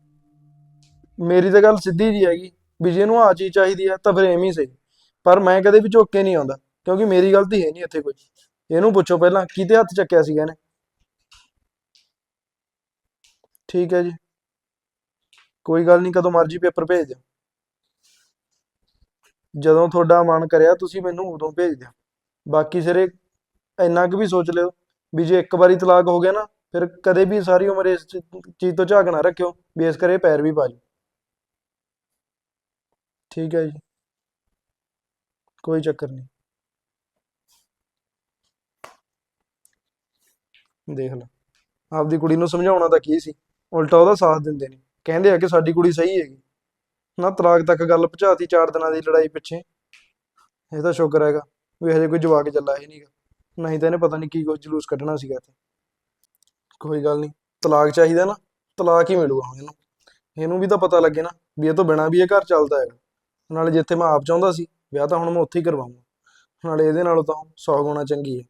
ਮੇਰੀ ਤਾਂ ਗੱਲ ਸਿੱਧੀ ਜੀ ਹੈਗੀ, ਵੀ ਜੇ ਇਹਨੂੰ ਆ ਚੀਜ਼ ਚਾਹੀਦੀ ਹੈ ਤਾਂ ਫਿਰ ਐਵੇਂ ਹੀ ਸਹੀ। ਪਰ ਮੈਂ ਕਦੇ ਵੀ ਝੁੱਕ ਕੇ ਨਹੀਂ ਆਉਂਦਾ, ਕਿਉਂਕਿ ਮੇਰੀ ਗਲਤੀ ਹੈ ਨਹੀਂ ਇੱਥੇ ਕੋਈ। ਇਹਨੂੰ ਪੁੱਛੋ ਪਹਿਲਾਂ ਕਿਤੇ ਹੱਥ ਚੱਕਿਆ ਸੀਗਾ ਇਹਨੇ? ਠੀਕ ਹੈ ਜੀ। ਕੋਈ ਗੱਲ ਨਹੀਂ, ਕਦੋਂ ਮਰਜ਼ੀ ਪੇਪਰ ਭੇਜ ਦਿਓ। ਜਦੋਂ ਤੁਹਾਡਾ ਮਨ ਕਰਿਆ, ਤੁਸੀਂ ਮੈਨੂੰ ਉਦੋਂ ਭੇਜ ਦਿਓ। ਬਾਕੀ ਸਿਰੇ, ਇੰਨਾ ਕੁ ਵੀ ਸੋਚ ਲਿਓ, ਵੀ ਜੇ ਇੱਕ ਵਾਰੀ ਤਲਾਕ ਹੋ ਗਿਆ ਨਾ, ਫਿਰ ਕਦੇ ਵੀ ਸਾਰੀ ਉਮਰ ਇਸ ਚੀਜ਼ ਤੋਂ ਝਾਕ ਨਾ ਰੱਖਿਓ, ਵੀ ਇਸ ਕਰੇ ਪੈਰ ਵੀ ਪਾ ਠੀਕ ਹੈ ਜੀ। ਕੋਈ ਚੱਕਰ ਨਹੀਂ। ਦੇਖ ਲੈ। ਆਪਦੀ ਕੁੜੀ ਨੂੰ ਸਮਝਾਉਣਾ ਤਾਂ ਕੀ ਸੀ? ਉਲਟਾ ਉਹਦਾ ਸਾਥ ਦਿੰਦੇ ਨੇ। ਕਹਿੰਦੇ ਆ ਕਿ ਸਾਡੀ ਕੁੜੀ ਸਹੀ ਹੈਗੀ। ਨਾ ਤਲਾਕ ਤੱਕ ਗੱਲ ਪਹੁੰਚਾਤੀ ਚਾਰ ਦਿਨਾਂ ਦੀ ਲੜਾਈ ਪਿੱਛੇ। ਇਹ ਤਾਂ ਸ਼ੁਕਰ ਹੈਗਾ ਵੀ ਹਜੇ ਕੋਈ ਜਵਾਕ ਚੱਲਾ ਹੀ ਨਹੀਂਗਾ। ਨਹੀਂ ਤਾਂ ਇਹਨੇ ਪਤਾ ਨਹੀਂ ਕੀ ਕੁਝ ਜਲੂਸ ਕੱਢਣਾ ਸੀਗਾ ਇੱਥੇ। ਕੋਈ ਗੱਲ ਨਹੀਂ। ਤਲਾਕ ਚਾਹੀਦਾ ਨਾ। ਤਲਾਕ ਹੀ ਮਿਲੂਗਾ ਹੁਣ ਇਹਨੂੰ। ਇਹਨੂੰ ਵੀ ਤਾਂ ਪਤਾ ਲੱਗੇ ਨਾ ਵੀ ਇਹ ਤੋਂ ਬਿਨਾਂ ਵੀ ਇਹ ਘਰ ਚੱਲਦਾ ਹੈਗਾ। ਨਾਲੇ ਜਿੱਥੇ ਮੈਂ ਆਪ ਚਾਹੁੰਦਾ ਸੀ ਵਿਆਹ ਤਾਂ ਹੁਣ ਮੈਂ ਉੱਥੇ ਹੀ ਕਰਵਾਉਂਗਾ। ਨਾਲੇ ਇਹਦੇ ਨਾਲੋਂ ਤਾਂ 100 ਗੁਣਾ ਚੰਗੀ ਹੈ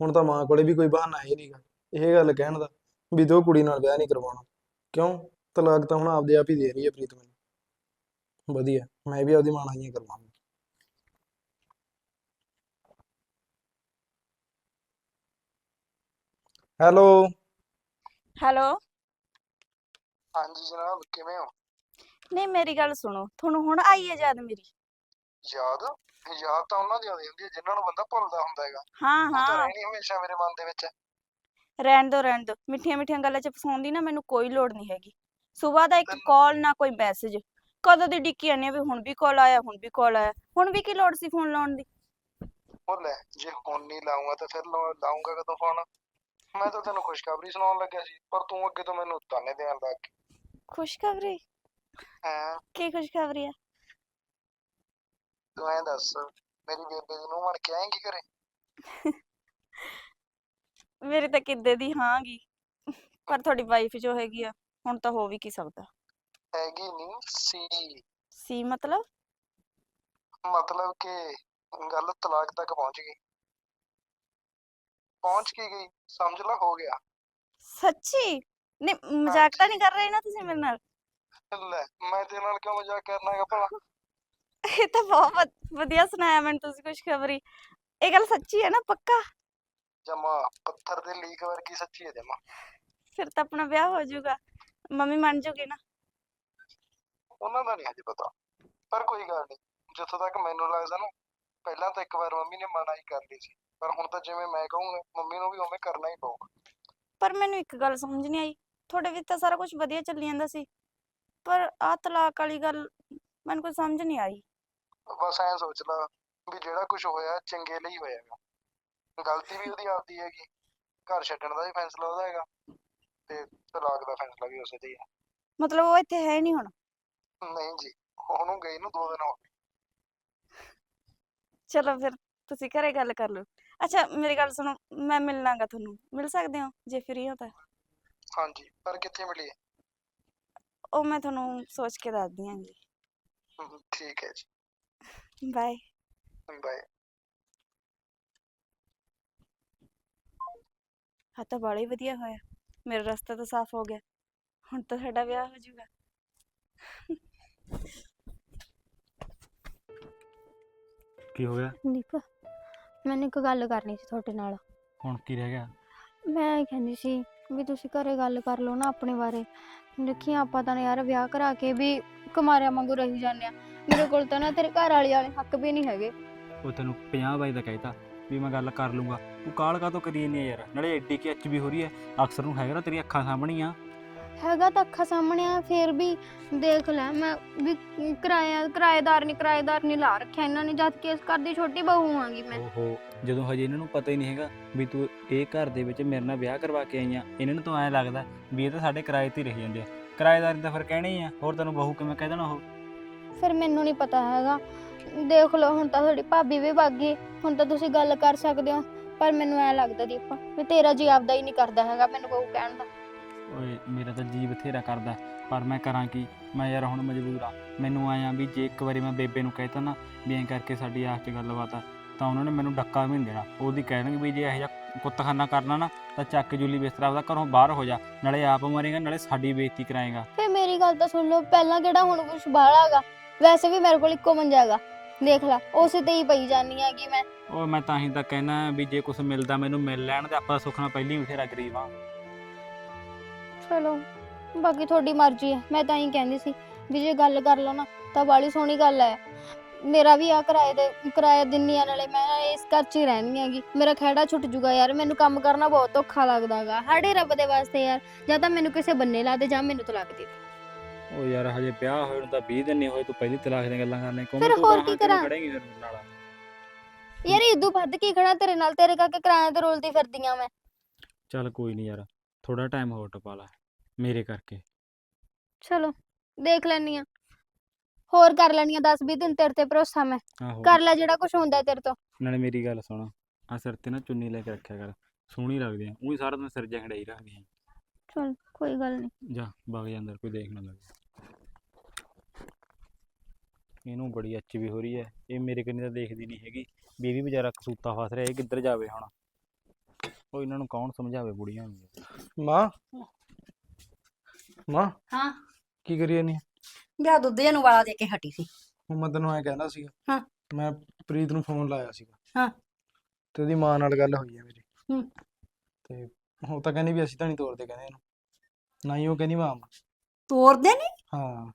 ਹੁਣ ਤਾਂ ਮਾਂ ਕੋਲੇ ਵੀ ਕੋਈ ਬਹਾਨਾ ਹੈ ਨਹੀਂਗਾ ਇਹ ਗੱਲ ਕਹਿਣ ਦਾ ਵੀ ਤੂੰ ਕੁੜੀ ਨਾਲ ਵਿਆਹ ਨਹੀਂ ਕਰਵਾਉਣਾ। ਕਿਉਂ? ਤਲਾਕ ਤਾਂ ਹੁਣ ਆਪਦੇ ਆਪ ਹੀ ਦੇ ਰਹੀ ਹੈ ਪ੍ਰੀਤ ਮੈਨੂੰ। ਵਧੀਆ ਮੈਂ ਵੀ ਆਪਦੀ ਮਾਂ ਨਾਲ ਹੀ ਕਰਵਾਉਂਗਾ। ਹੈਲੋ। ਹੈਲੋ। ਹਾਂਜੀ ਜਨਾਬ ਕਿਵੇਂ ਹੋ? ਨਹੀਂ ਮੇਰੀ ਗੱਲ ਸੁਣੋ ਤੁਹਾਨੂੰ ਹੁਣ ਆਈ ਹੈ ਯਾਦ ਮੇਰੀ? ਯਾਦ? ਯਾਦ ਤਾਂ ਉਹਨਾਂ ਦੀ ਆਉਂਦੀ ਹੁੰਦੀ ਹੈ ਜਿਨ੍ਹਾਂ ਨੂੰ ਬੰਦਾ ਭੁੱਲਦਾ ਹੁੰਦਾ ਹੈਗਾ। ਹਾਂ ਉਹ ਤਾਂ ਹਾਂ। ਰਹਿਣੀ ਹਮੇਸ਼ਾ ਮੇਰੇ ਮਨ ਦੇ ਵਿੱਚ। ਰਹਿਣ ਦੋ ਰਹਿਣ ਦੋ। ਮਿੱਠੀਆਂ ਮਿੱਠੀਆਂ ਗੱਲਾਂ 'ਚ ਫਸਾਉਣ ਦੀ ਨਾ ਮੈਨੂੰ ਕੋਈ ਲੋੜ ਨਹੀਂ ਹੈਗੀ। ਸਵੇਰ ਦਾ ਇੱਕ ਕਾਲ ਨਾ ਕੋਈ ਮੈਸੇਜ ਕਦੋਂ ਦੀ ਡਿੱਕੀ ਜਾਂਦੀ ਵੀ ਹੁਣ ਵੀ ਕਾਲ ਆਇਆ ਹੁਣ ਵੀ ਕਾਲ ਆਇਆ। ਹੁਣ ਵੀ ਕੀ ਲੋੜ ਸੀ ਫੋਨ ਲਾਉਣ ਦੀ? ਉਹ ਲੈ ਜੇ ਹੁਣ ਨਹੀਂ ਲਾਉਂਗਾ ਤਾਂ ਫਿਰ ਲਾ- ਲਾਊਂਗਾ ਕਦੋਂ ਫੋਨ ਮੈਂ ਤਾਂ ਤੈਨੂੰ ਖੁਸ਼ਖਬਰੀ ਸੁਣਾਉਣ ਲੱਗਿਆ ਸੀ ਪਰ ਤੂੰ ਅੱਗੇ ਤੋਂ ਮੈਨੂੰ ਤਾਨੇ ਦੇਣ ਲੱਗ ਗਈ। ਖੁਸ਼ਖਬਰੀ? ਹੈਂ। ਕੀ ਖੁਸ਼ਖਬਰੀ ਆ? ਤੂੰ ਐਂ ਦੱਸ ਮੇਰੀ ਬੇਬੇ ਦੀ ਨੂੰ ਮਣ ਕੇ ਆਏਂਗੀ ਘਰੇ? ਮੇਰੀ ਤਾਂ ਕਿੱਦੇ ਦੀ ਹਾਂਗੀ। ਪਰ ਤੁਹਾਡੀ ਵਾਈਫ ਜੋ ਹੈਗੀ ਆ ਹੁਣ ਤਾਂ ਹੋ ਵੀ ਕੀ ਸਕਦਾ? ਹੈਗੀ ਨਹੀਂ ਸੀ। ਸੀ ਮਤਲਬ? ਮਤਲਬ ਕਿ ਗੱਲ ਤਲਾਕ ਤੱਕ ਪਹੁੰਚ ਗਈ। ਪਹੁੰਚ ਕੀ ਗਈ? ਸਮਝ ਲਾ ਹੋ ਗਿਆ। ਸੱਚੀ? ਨਹੀਂ ਮਜ਼ਾਕ ਤਾਂ ਨਹੀਂ ਕਰ ਰਹੇ ਨਾ ਤੁਸੀਂ ਮੇਰੇ ਨਾਲ? ਲੈ ਮੈਂ ਤੇਰੇ ਨਾਲ ਕਿਉਂ ਮਜ਼ਾਕ ਕਰਨਾ ਹੈਗਾ ਭਲਾ? ਇਹ ਤਾਂ ਬਹੁਤ ਵਧ- ਵਧੀਆ ਸੁਣਾਇਆ ਮੈਨੂੰ ਤੁਸੀਂ ਖੁਸ਼ਖਬਰੀ ਇਹ ਗੱਲ ਸੱਚੀ ਹੈ ਨਾ ਪੱਕਾ? ਜਮਾ ਪੱਥਰ ਦੇ ਲੀਕ ਵਰਗੀ ਸੱਚੀ ਹੈ ਜਮਾ। ਫਿਰ ਤਾਂ ਆਪਣਾ ਵਿਆਹ ਹੋ ਜਾਊਗਾ। ਮੰਮੀ ਮੰਨ ਜੂਗੀ ਨਾ। ਉਹਨਾਂ ਦਾ ਨਹੀਂ ਹਜੇ ਪਤਾ। ਪਰ ਕੋਈ ਗੱਲ ਨਹੀਂ ਜਿੱਥੋਂ ਤੱਕ ਮੈਨੂੰ ਲੱਗਦਾ ਨਾ ਪਹਿਲਾਂ ਤਾਂ ਇੱਕ ਵਾਰ ਮੰਮੀ ਨੇ ਮਨਾਈ ਕਰ ਲਈ ਸੀ। ਪਰ ਹੁਣ ਤਾਂ ਜਿਵੇਂ ਮੈਂ ਕਹੂੰਗਾ ਮੰਮੀ ਨੂੰ ਵੀ ਉਵੇਂ ਕਰਨਾ ਹੀ ਪਊਗਾ। ਪਰ ਮੈਨੂੰ ਇੱਕ ਗੱਲ ਸਮਝ ਨਹੀਂ ਆਈ। ਤੁਹਾਡੇ ਵਿੱਚ ਤਾਂ ਸਾਰਾ ਕੁਝ ਵਧੀਆ ਚੱਲੀ ਜਾਂਦਾ ਸੀ। ਪਰ ਆਹ ਤਲਾਕ ਵਾਲੀ ਗੱਲ ਮੈਨੂੰ ਕੋਈ ਸਮਝ ਨਹੀਂ ਆਈ। ਬਸ ਐਂ ਸੋਚ ਲਾ ਵੀ ਜਿਹੜਾ ਕੁਝ ਹੋਇਆ ਚੰਗੇ ਲਈ ਹੋਇਆਗਾ ਗਲਤੀ ਵੀ ਉਹਦੀ ਆਪਦੀ ਹੈਗੀ ਘਰ ਛੱਡਣ ਦਾ ਵੀ ਫੈਸਲਾ ਉਹਦਾ ਹੈਗਾ ਤੇ ਤਲਾਕ ਦਾ ਫੈਸਲਾ ਵੀ ਉਸੇ ਦਾ ਹੀ ਹੈ। ਮਤਲਬ ਉਹ ਇੱਥੇ ਹੈ ਨਹੀਂ ਹੁਣ? ਨਹੀਂ ਜੀ ਉਹਨੂੰ ਗਈ ਨੂੰ ਦੋ ਦਿਨ ਹੋ ਗਏ। ਚਲੋ ਫਿਰ ਤੁਸੀਂ ਘਰੇ ਗੱਲ ਕਰ ਲਓ। ਅੱਛਾ ਮੇਰੀ ਗੱਲ ਸੁਣੋ ਮੈਂ ਮਿਲਣਾਗਾ ਤੁਹਾਨੂੰ। ਮਿਲ ਸਕਦੇ ਹੋ? ਜੇ ਫ੍ਰੀ ਹੋ ਤਾਂ। ਹਾਂਜੀ ਪਰ ਕਿੱਥੇ ਮਿਲੀ ਉਹ ਮੈਂ ਤੁਹਾਨੂੰ ਸੋਚ ਕੇ ਦੱਸਦੀ ਹਾਂ ਜੀ ਹਮ, ਠੀਕ ਹੈ ਜੀ। ਬਾਏ। ਬਾਏ। ਹਾਂ ਤਾਂ ਬੜਾ ਹੀ ਵਧੀਆ ਹੋਇਆ। ਮੇਰਾ ਰਸਤਾ ਤਾਂ ਸਾਫ਼ ਹੋ ਗਿਆ। ਹੁਣ ਤਾਂ ਸਾਡਾ ਵਿਆਹ ਹੋ ਜਾਊਗਾ ਕੀ ਹੋ ਗਿਆ? ਦੀਪ ਮੈਨੂੰ ਇੱਕ ਗੱਲ ਕਰਨੀ ਸੀ ਤੁਹਾਡੇ ਨਾਲ। ਹੁਣ ਕੀ ਰਹਿ ਗਿਆ? ਮੈਂ ਕਹਿੰਦੀ ਸੀ ਵੀ ਤੁਸੀਂ ਘਰੇ ਗੱਲ ਕਰ ਲਓ ਨਾ ਆਪਣੇ ਬਾਰੇ। ਦੇਖੀ ਆਪਾਂ ਤਾਂ ਯਾਰ ਵਿਆਹ ਕਰਾ ਕੇ ਵੀ ਕੁਮਾਰਿਆਂ ਵਾਂਗੂ ਰਹੀ ਜਾਂਦੇ ਆ। ਮੇਰੇ ਕੋਲ ਤਾਂ ਨਾ ਤੇਰੇ ਘਰ ਵਾਲੀ ਵਾਲੇ ਹੱਕ ਵੀ ਨਹੀਂ ਹੈਗੇ। ਉਹ ਤੈਨੂੰ 50 ਬਾਈ ਦਾ ਕਹਿਤਾ ਵੀ ਮੈਂ ਗੱਲ ਕਰ ਲੂੰਗਾ। ਤੂੰ ਕਾਲ ਕਾ ਤੋਂ ਕਰੀ ਨਹੀਂ ਯਾਰ? ਨਾਲੇ ਐਡੀ ਕੀ ਐਚ ਵੀ ਹੋ ਰਹੀ ਹੈ ਅਕਸਰ ਨੂੰ ਹੈਗਾ ਨਾ ਤੇਰੀ ਅੱਖਾਂ ਸਾਹਮਣੇ ਆ ਹੈਗਾ ਤਾਂ ਅੱਖਾਂ ਸਾਹਮਣੇ ਆ ਫੇਰ ਵੀ ਦੇਖ ਲੈ ਮੈਂ ਵੀ ਕਿਰਾਇਆ ਕਿਰਾਏਦਾਰ ਨਹੀਂ ਕਿਰਾਏਦਾਰ ਨਹੀਂ ਲਾ ਰੱਖਿਆ ਇਹਨਾਂ ਨੇ ਜਦ ਕਿ ਇਸ ਘਰ ਦੀ ਛੋਟੀ ਬਹੂ ਆਂਗੀ ਮੈਂ। ਓਹੋ ਜਦੋਂ ਹਜੇ ਇਹਨਾਂ ਨੂੰ ਪਤਾ ਹੀ ਨਹੀਂ ਹੈਗਾ ਵੀ ਤੂੰ ਇਹ ਘਰ ਦੇ ਵਿੱਚ ਮੇਰੇ ਨਾਲ ਵਿਆਹ ਕਰਵਾ ਕੇ ਆਈ ਆ ਇਹਨਾਂ ਨੂੰ ਤਾਂ ਐਂ ਲੱਗਦਾ ਵੀ ਇਹ ਤਾਂ ਸਾਡੇ ਕਿਰਾਏ ਤੇ ਹੀ ਰਹੀ ਜਾਂਦੇ ਆ। ਕਿਰਾਏਦਾਰੀ ਤਾਂ ਫਿਰ ਕਹਿਣੇ ਹੀ ਆ ਹੋਰ ਤੈਨੂੰ ਬਹੂ ਕਿਵੇਂ ਕਹਿ ਦੇਣਾ ਉਹ? ਫਿਰ ਮੈਨੂੰ ਨਹੀਂ ਪਤਾ ਹੈਗਾ। ਦੇਖ ਲਓ ਹੁਣ ਤਾਂ ਤੁਹਾਡੀ ਭਾਬੀ ਵੀ ਗਈ ਹੁਣ ਤਾਂ ਤੁਸੀਂ ਗੱਲ ਕਰ ਸਕਦੇ ਹੋ ਪਰ ਮੈਨੂੰ ਐ ਲੱਗਦਾ ਦੀਪ ਵੀ ਤੇਰਾ ਜੀ ਆਪਦਾ ਹੀ ਨਹੀਂ ਕਰਦਾ ਹੈਗਾ ਮੈਨੂੰ ਬਹੂ ਕਹਿਣ ਦਾ। ਓਏ ਮੇਰਾ ਤਾਂ ਜੀ ਬਥੇਰਾ ਕਰਦਾ ਪਰ ਮੈਂ ਕਰਾਂ ਕੀ? ਮੈਂ ਯਾਰ ਹੁਣ ਮਜਬੂਰ ਆ। ਮੈਨੂੰ ਆਇਆ ਵੀ ਜੇ ਇੱਕ ਵਾਰੀ ਮੈਂ ਬੇਬੇ ਨੂੰ ਕਹਿਤਾ ਨਾ ਵੀ ਐਂ ਕਰਕੇ ਸਾਡੀ ਆਸ 'ਚ ਗੱਲਬਾਤ ਆ ਤਾਂ ਉਹਨਾਂ ਨੇ ਮੈਨੂੰ ਡੱਕਾ ਵੀ ਨਹੀਂ ਦੇਣਾ। ਉਹਦੀ ਕਹਿਣਗੇ ਵੀ ਜੇ ਇਹੋ ਜਿਹਾ ਕੁੱਤਖਾਨਾ ਕਰਨਾ ਨਾ ਤਾਂ ਚੱਕ ਜੁਲੀ ਬਿਸਤਰਾ ਉਹਦਾ ਘਰੋਂ ਬਾਹਰ ਹੋ ਜਾ ਨਾਲੇ ਆਪ ਮਰੇਗਾ ਨਾਲੇ ਸਾਡੀ ਬੇਇੱਜ਼ਤੀ ਕਰਾਏਗਾ। ਫਿਰ ਮੇਰੀ ਗੱਲ ਤਾਂ ਸੁਣ ਲਓ ਪਹਿਲਾਂ ਕਿਹੜਾ ਹੁਣ ਕੁਛ ਬਾਹਲਾ ਹੈਗਾ। ਵੈਸੇ ਵੀ ਮੇਰੇ ਕੋਲ ਇੱਕੋ ਮੰਜਾ ਹੈਗਾ। ਦੇਖ ਲੈ ਉਸੇ ਤੇ ਹੀ ਪਈ ਜਾਨੀ ਹੈਗੀ ਮੈਂ। ਉਹ ਮੈਂ ਤਾਂ ਹੀ ਤਾਂ ਕਹਿਣਾ ਵੀ ਜੇ ਕੁਝ ਮਿਲਦਾ ਮੈਨੂੰ ਮਿਲ ਲੈਣ ਤੇ ਆਪਾਂ ਸੁਖਣਾ ਪਹਿਲੀ ਬਥੇਰਾ ਗਰੀਬ ਆ। ਚਲੋ ਬਾਕੀ ਤੁਹਾਡੀ ਮਰਜ਼ੀ ਹੈ ਮੈਂ ਤਾਂ ਹੀ ਕਹਿੰਦੀ ਸੀ ਵੀ ਜੇ ਗੱਲ ਕਰ ਲਓ ਨਾ ਤਾਂ ਬਾਲੀ ਸੋਹਣੀ ਗੱਲ ਹੈ। ਮੇਰਾ ਵੀ ਆ ਕਿਰਾਏ ਦੇ ਕਿਰਾਇਆ ਦਿੰਨੀ ਆ ਨਾਲੇ ਮੈਂ ਇਸ ਘਰ 'ਚ ਹੀ ਰਹਿਣੀ ਹੈਗੀ। ਮੇਰਾ ਖਹਿੜਾ ਛੁੱਟ ਜੂਗਾ ਯਾਰ ਮੈਨੂੰ ਕੰਮ ਕਰਨਾ ਬਹੁਤ ਔਖਾ ਲੱਗਦਾਗਾ ਹਾੜੇ ਰੱਬ ਦੇ ਵਾਸਤੇ ਯਾਰ ਜਾਂ ਤਾਂ ਮੈਨੂੰ ਕਿਸੇ ਬੰਨੇ ਲਾ ਦੇ ਜਾਂ ਮੈਨੂੰ ਤਲਾਕ ਦੇ ਦੇ। ਉਹ ਯਾਰ ਹਜੇ ਵਿਆਹ ਹੋਏ ਨੂੰ ਤਾਂ 20 ਦਿਨ ਨਹੀਂ ਹੋਏ ਤੂੰ ਪਹਿਲੀ ਤਲਾਕ ਦੀਆਂ ਗੱਲਾਂ ਕਰਨੇ ਕੋਮਲ ਫਿਰ ਹੋਰ ਕੀ ਕਰਾਂ? ਖੜੇਂਗੀ ਫਿਰ ਮੇਰੇ ਨਾਲ? ਯਾਰ ਇਦੋਂ ਵੱਧ ਕੀ ਖੜਾ ਤੇਰੇ ਨਾਲ? ਤੇਰੇ ਕਰਕੇ ਕਿਰਾਏ ਤੇ ਰੋਲਦੀ ਫਿਰਦੀ ਆ ਮੈਂ। ਚੱਲ ਕੋਈ ਨਹੀਂ ਯਾਰ ਥੋੜਾ ਟਾਈਮ ਹੋਰ ਟਪਾ ਲੈ ਮੇਰੇ ਕਰਕੇ। ਚਲੋ ਦੇਖ ਲੈਣੀ ਆ। ਹੋਰ ਕਰ ਲੈਣੀ ਆ 10 20 ਦਿਨ ਤੇਰੇ ਤੇ ਭਰੋਸਾ ਮੈਂ। ਆਹੋ। ਕਰ ਲੈ ਜਿਹੜਾ ਕੁਝ ਹੁੰਦਾ ਤੇਰੇ ਤੋਂ। ਨਾਲੇ ਮੇਰੀ ਗੱਲ ਸੁਣ ਆ ਸਿਰ ਤੇ ਨਾ ਚੁੰਨੀ ਲੈ ਕੇ ਰੱਖਿਆ ਕਰ ਸੋਹਣੀ ਲੱਗਦੀ ਆ ਉਹੀ ਸਾਰਾ ਦਿਨ ਸਿਰ ਜਿਹਾ ਖੜਾਈ ਰੱਖਦੀ ਆ। ਚਲ ਕੋਈ ਗੱਲ ਨਹੀਂ ਜਾ ਵਗ ਜਾ ਅੰਦਰ ਕੋਈ ਦੇਖ ਨਾ ਲੱਗੇ। ਇਹਨੂੰ ਬੜੀ ਅੱਛੀ ਵੀ ਹੋ ਰਹੀ ਹੈ ਇਹ ਮੇਰੇ ਕੰਨੀ ਤਾਂ ਦੇਖਦੀ ਨਹੀਂ ਹੈਗੀ ਵੀ ਇਹ ਵੀ ਵਿਚਾਰਾ ਕਸੂਤਾ ਫਸ ਰਿਹਾ ਇਹ ਕਿੱਧਰ ਜਾਵੇ ਹੁਣ? ਉਹ ਇਹਨਾਂ ਨੂੰ ਕੌਣ ਸਮਝਾਵੇ ਬੁੜੀਆਂ ਨੂੰ? ਮਾਂ? ਮਾਂ? ਹਾਂ। ਕੀ ਕਰੀਏ ਵਿਆਹ ਦੁੱਧ ਨੂੰ ਵਾਲਾ ਦੇ ਕੇ ਹਟੀ ਸੀ। ਹੁਣ ਮੈਂ ਤੈਨੂੰ ਐ ਕਹਿੰਦਾ ਸੀਗਾ ਹਾਂ। ਮੈਂ ਪ੍ਰੀਤ ਨੂੰ ਫੋਨ ਲਾਇਆ ਸੀਗਾ। ਹਾਂ। ਤੇ ਉਹਦੀ ਮਾਂ ਨਾਲ ਗੱਲ ਹੋਈ ਹੈ ਮੇਰੀ। ਹੂੰ। ਤੇ ਉਹ ਤਾਂ ਕਹਿੰਦੀ ਵੀ ਅਸੀਂ ਤਾਂ ਨਹੀਂ ਤੋਰਦੇ ਕਹਿੰਦੇ ਇਹਨੂੰ। ਨਾ ਹੀ ਉਹ ਕਹਿੰਦੀ ਮਾਂ ਤੋਰਦੇ ਨਹੀਂ ਹਾਂ।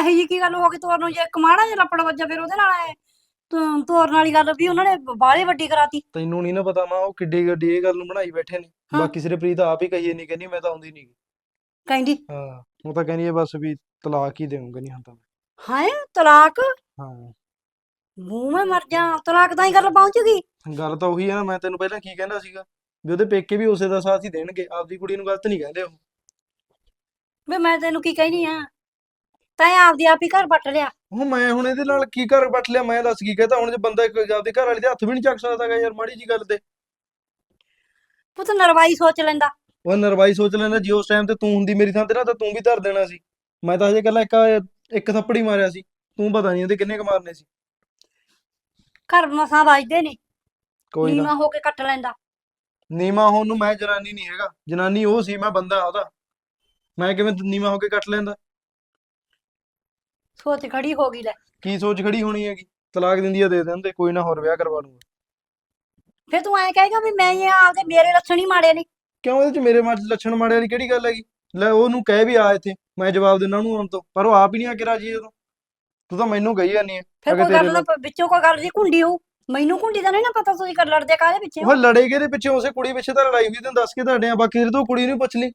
ਇਹੋ ਜੀ ਕੀ ਗੱਲ ਹੋ ਗਈ ਤੋਰਨ ਨੂੰ? ਜੇ ਕਮਾਣਾ ਜੇ ਲੱਪੜ ਵੱਜਾ ਫਿਰ ਉਹਦੇ ਨਾਲ ਐ ਤੂੰ ਤੋਰਨ ਵਾਲੀ ਗੱਲ ਵੀ ਉਹਨਾਂ ਨੇ ਬਾਹਲੀ ਵੱਡੀ ਕਰਾਤੀ। ਤੈਨੂੰ ਨਹੀਂ ਨਾ ਪਤਾ ਮਾਂ ਉਹ ਕਿੱਡੀ ਗੱਡੀ ਇਹ ਗੱਲ ਨੂੰ ਬਣਾਈ ਬੈਠੇ ਨੇ। ਹਾਂ। ਬਾਕੀ ਸਿਰੇ ਪ੍ਰੀਤ ਆਪ ਹੀ ਕਹੀਏ ਨਹੀਂ ਕਹਿੰਦੀ ਮੈਂ ਤਾਂ ਆਉਂਦੀ ਨਹੀਂ ਕਹਿੰਦੀ ਹਾਂ ਉਹ ਤਾਂ ਕਹਿੰਦੀ ਹੈ ਬਸ ਵੀ ਤਲਾਕ ਹੀ ਦੇਵਾਂਗਾ ਨਹੀਂ ਮੈਂ। ਹਾਏ ਤਲਾਕ? ਹਾਂ। ਮੂੰਹ ਮੈਂ ਮਰ ਜਾ ਤਲਾਕ ਤਾਂ ਹੀ ਗੱਲ ਪਹੁੰਚ ਗਈ ਗੱਲ ਤਾਂ ਉਹੀ ਹੈ ਨਾ ਮੈਂ ਤੈਨੂੰ ਪਹਿਲਾਂ ਕੀ ਕਹਿੰਦਾ ਸੀਗਾ ਵੀ ਉਹਦੇ ਪੇਕੇ ਵੀ ਉਸੇ ਦਾ ਸਾਥ ਹੀ ਦੇਣਗੇ ਆਪਦੀ ਕੁੜੀ ਨੂੰ ਗਲਤ ਨਹੀਂ ਕਹਿੰਦੇ ਉਹ। ਵੀ ਮੈਂ ਤੈਨੂੰ ਕੀ ਕਹਿਨੀ ਆ ਤੈਂ ਆਪਦੀ ਆਪ ਹੀ ਘਰ ਵੱਟ ਲਿਆ। ਉਹ ਮੈਂ ਹੁਣ ਇਹਦੇ ਨਾਲ ਕੀ ਕਰ ਬੱਟ ਲਿਆ ਮੈਂ ਦੱਸ ਕੀ ਕਹਤਾ ਹੁਣ ਜੇ ਬੰਦਾ ਇੱਕ ਆਪਦੇ ਘਰ ਵਾਲੀ ਦੇ ਹੱਥ ਵੀ ਨਹੀਂ ਚੱਕ ਸਕਦਾਗਾ ਯਾਰ ਮਾੜੀ ਜੀ ਗੱਲ ਤੇ। ਪੁੱਤ ਨਰਵਾਈ ਸੋਚ ਲੈਂਦਾ। ਉਹ ਨਰਵਾਈ ਸੋਚ ਲੈਂਦਾ ਜੀ ਉਸ ਟਾਈਮ ਤੇ ਤੂੰ ਹੁੰਦੀ ਮੇਰੀ ਥਾਂ ਤੇ ਨਾ ਤਾਂ ਤੂੰ ਵੀ ਧਰ ਦੇਣਾ ਸੀ। ਮੈਂ ਤਾਂ ਹਜੇ ਕੱਲਾ ਇੱਕ ਇੱਕ ਥੱਪੜ ਹੀ ਮਾਰਿਆ ਸੀ। ਤੂੰ ਪਤਾ ਨਹੀਂ ਉਹਦੇ ਕਿੰਨੇ ਕੁ ਮਾਰਨੇ ਸੀ। ਘਰ ਮਸਾਂ ਵੱਜਦੇ ਨੇ। ਕੋਈ ਨਾ। ਨੀਵਾਂ ਹੋ ਕੇ ਕੱਟ ਲੈਂਦਾ। ਨੀਮਾ ਹੋਣ ਨੂੰ ਮੈਂ ਜਨਾਨੀ ਨਹੀਂ ਹੈਗਾ। ਜਨਾਨੀ ਉਹ ਸੀ ਮੈਂ ਬੰਦਾ ਉਹਦਾ। ਮੈਂ ਕਿਵੇਂ ਨੀਮਾ ਹੋ ਕੇ ਕੱਟ ਲੈਂਦਾ? ਸੋਚ ਖੜੀ ਹੋ ਗਈ ਲੈ। ਕੀ ਸੋਚ ਖੜੀ ਹੋਣੀ ਹੈਗੀ? ਤਲਾਕ ਦਿੰਦੀ ਆ ਦੇ ਦਿੰਦੇ। ਕੋਈ ਨਾ ਹੋਰ ਵਿਆਹ ਕਰਵਾ ਲੂੰਗਾ। ਫਿਰ ਤੂੰ ਐਂ ਕਹੇਗਾ ਵੀ ਮੈਂ ਇਹ ਆਪਦੇ ਮੇਰੇ ਲੱਛਣ ਹੀ ਮਾੜੇ ਨੇ। ਕਿਉਂ ਇਹਦੇ ਚ ਮੇਰੇ ਮੱਝ ਲੱਛਣ ਮਾੜੇ ਵਾਲੀ ਕਿਹੜੀ ਗੱਲ ਹੈਗੀ? ਲੈ ਉਹਨੂੰ ਕਹਿ ਵੀ ਆ ਇੱਥੇ ਮੈਂ ਜਵਾਬ ਦਿੰਦਾ ਉਹਨੂੰ ਆਉਣ ਤੋਂ ਪਰ ਉਹ ਆਪ ਹੀ ਨਹੀਂ ਆ ਕੇ ਰਾਜੀ ਜਦੋਂ ਤੂੰ ਤਾਂ ਮੈਨੂੰ ਕਹੀ ਜਾਂਦੀ ਹੈ ਫਿਰ ਕੋਈ ਗੱਲ ਦਾ ਵਿੱਚੋਂ ਕੋਈ ਗੱਲ ਦੀ ਕੁੰਡੀ ਹੋਊ। ਮੈਨੂੰ ਕੁੰਡੀ ਦਾ ਨਹੀਂ ਨਾ ਪਤਾ ਤੁਸੀਂ ਕਰ ਲੜਦੇ ਕਾਹਦੇ ਪਿੱਛੇ ਹੋ? ਉਹ ਲੜੇ ਕਿਹਦੇ ਪਿੱਛੇ? ਉਸੇ ਕੁੜੀ ਪਿੱਛੇ ਤਾਂ ਲੜਾਈ ਹੋਈ ਤੈਨੂੰ ਦੱਸ ਕੇ ਤੁਹਾਡੇ ਆ। ਬਾਕੀ ਫਿਰ ਤੂੰ ਕੁੜੀ ਨੂੰ ਪੁੱਛ ਲਈ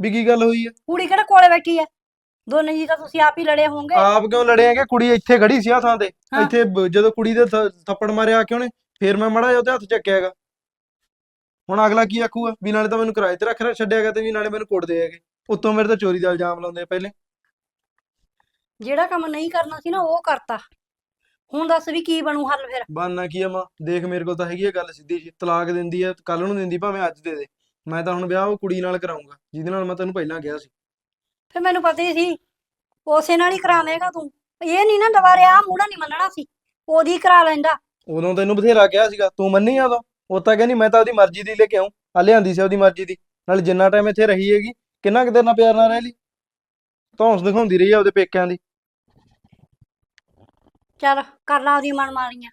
ਵੀ ਕੀ ਗੱਲ ਹੋਈ ਹੈ ਕੁੜੀ ਕਿਹੜਾ ਕੋਲੇ ਬੈਠੀ ਐ ਦੋਨੇ ਜੀ ਤਾਂ ਤੁਸੀਂ ਆਪ ਹੀ ਲੜੇ ਹੋਵੋਗੇ। ਆਪ ਕਿਉਂ ਲੜੇ ਹੈਗੇ? ਕੁੜੀ ਇੱਥੇ ਖੜੀ ਸੀ ਆ ਥਾਂ ਤੇ। ਹਾਂ। ਇੱਥੇ ਜਦੋਂ ਕੁੜੀ ਦੇ ਥੱਪੜ ਮਾਰਿਆ ਆ ਕੇ ਉਹਨੇ ਫੇਰ ਮੈਂ ਮੜਾ ਜਿਹਾ ਉਹਦੇ ਹੱਥ ਚੱਕਿਆ ਹੈਗਾ। ਹੁਣ ਅਗਲਾ ਕੀ ਆਖੂਗਾ? ਵੀ ਨਾਲੇ ਤਾਂ ਮੈਨੂੰ ਕਿਰਾਏ ਤੇ ਰੱਖ ਛੱਡਿਆ ਗਿਆ ਤੇ ਵੀ ਨਾਲੇ ਮੈਨੂੰ ਕੁੱਟਦੇ ਹੈਗੇ। ਉੱਤੋਂ ਮੇਰੇ ਤੇ ਚੋਰੀ ਦਾ ਇਲਜ਼ਾਮ ਲਾਉਂਦੇ ਆ ਪਹਿਲੇ। ਜਿਹੜਾ ਕੰਮ ਨਹੀਂ ਕਰਨਾ ਸੀ ਨਾ ਉਹ ਕਰਤਾ। ਹੁਣ ਦੱਸ ਵੀ ਕੀ ਬਣੂ ਹੱਲ ਫਿਰ? ਬਾਨਾ ਕੀ ਆ ਮਾਂ? ਦੇਖ ਮੇਰੇ ਕੋਲ ਤਾਂ ਹੈਗੀ ਆ ਗੱਲ ਸਿੱਧੀ ਜੀ ਤਲਾਕ ਦਿੰਦੀ ਆ ਕੱਲ ਨੂੰ ਦਿੰਦੀ ਭਾਵੇਂ ਅੱਜ ਦੇ ਦੇ। ਮੈਂ ਤਾਂ ਹੁਣ ਵਿਆਹ ਉਹ ਕੁੜੀ ਨਾਲ ਕਰਾਉਂਗਾ ਜਿਹਦੇ ਨਾਲ ਮੈਂ ਤੈਨੂੰ ਪਹਿਲਾਂ ਕਿਹਾ ਸੀ। ਫਿਰ ਮੈਨੂੰ ਪਤਾ ਹੀ ਸੀ ਉਸੇ ਨਾਲ ਹੀ ਕਰਾਵੇਂਗਾ ਤੂੰ। ਇਹ ਨਹੀਂ ਨਾ ਦੁਬਾਰੇ ਆ ਮੂੜਾ ਨਹੀਂ ਮੰਨਣਾ ਸੀ। ਉਹਦੀ ਕਰਾ ਲੈਂਦਾ। ਉਦੋਂ ਤੈਨੂੰ ਬਥੇਰਾ ਕਿਹਾ ਸੀਗਾ। ਤੂੰ ਮੰਨੀ ਆ ਉਦੋਂ? ਉਹ ਤਾਂ ਕਹਿੰਦੀ ਮੈਂ ਤਾਂ ਉਹਦੀ ਮਰਜ਼ੀ ਦੀ ਲੈ ਕੇ ਆਉਂ ਆ ਲਿਆਂਦੀ ਸੀ ਉਹਦੀ ਮਰਜ਼ੀ ਦੀ ਨਾਲ ਜਿੰਨਾ ਟਾਈਮ ਇੱਥੇ ਰਹੀ ਹੈਗੀ ਕਿੰਨਾ ਕੁ ਦੇਰ ਨਾਲ ਪਿਆਰ ਨਾਲ ਰਹਿ ਲਈ? ਧੌਂਸ ਦਿਖਾਉਂਦੀ ਰਹੀ ਆ ਉਹਦੇ ਪੇਕਿਆਂ ਦੀ। ਚੱਲ ਕਰ ਲਾ ਉਹਦੀ ਮਨਮਾਨੀਆਂ।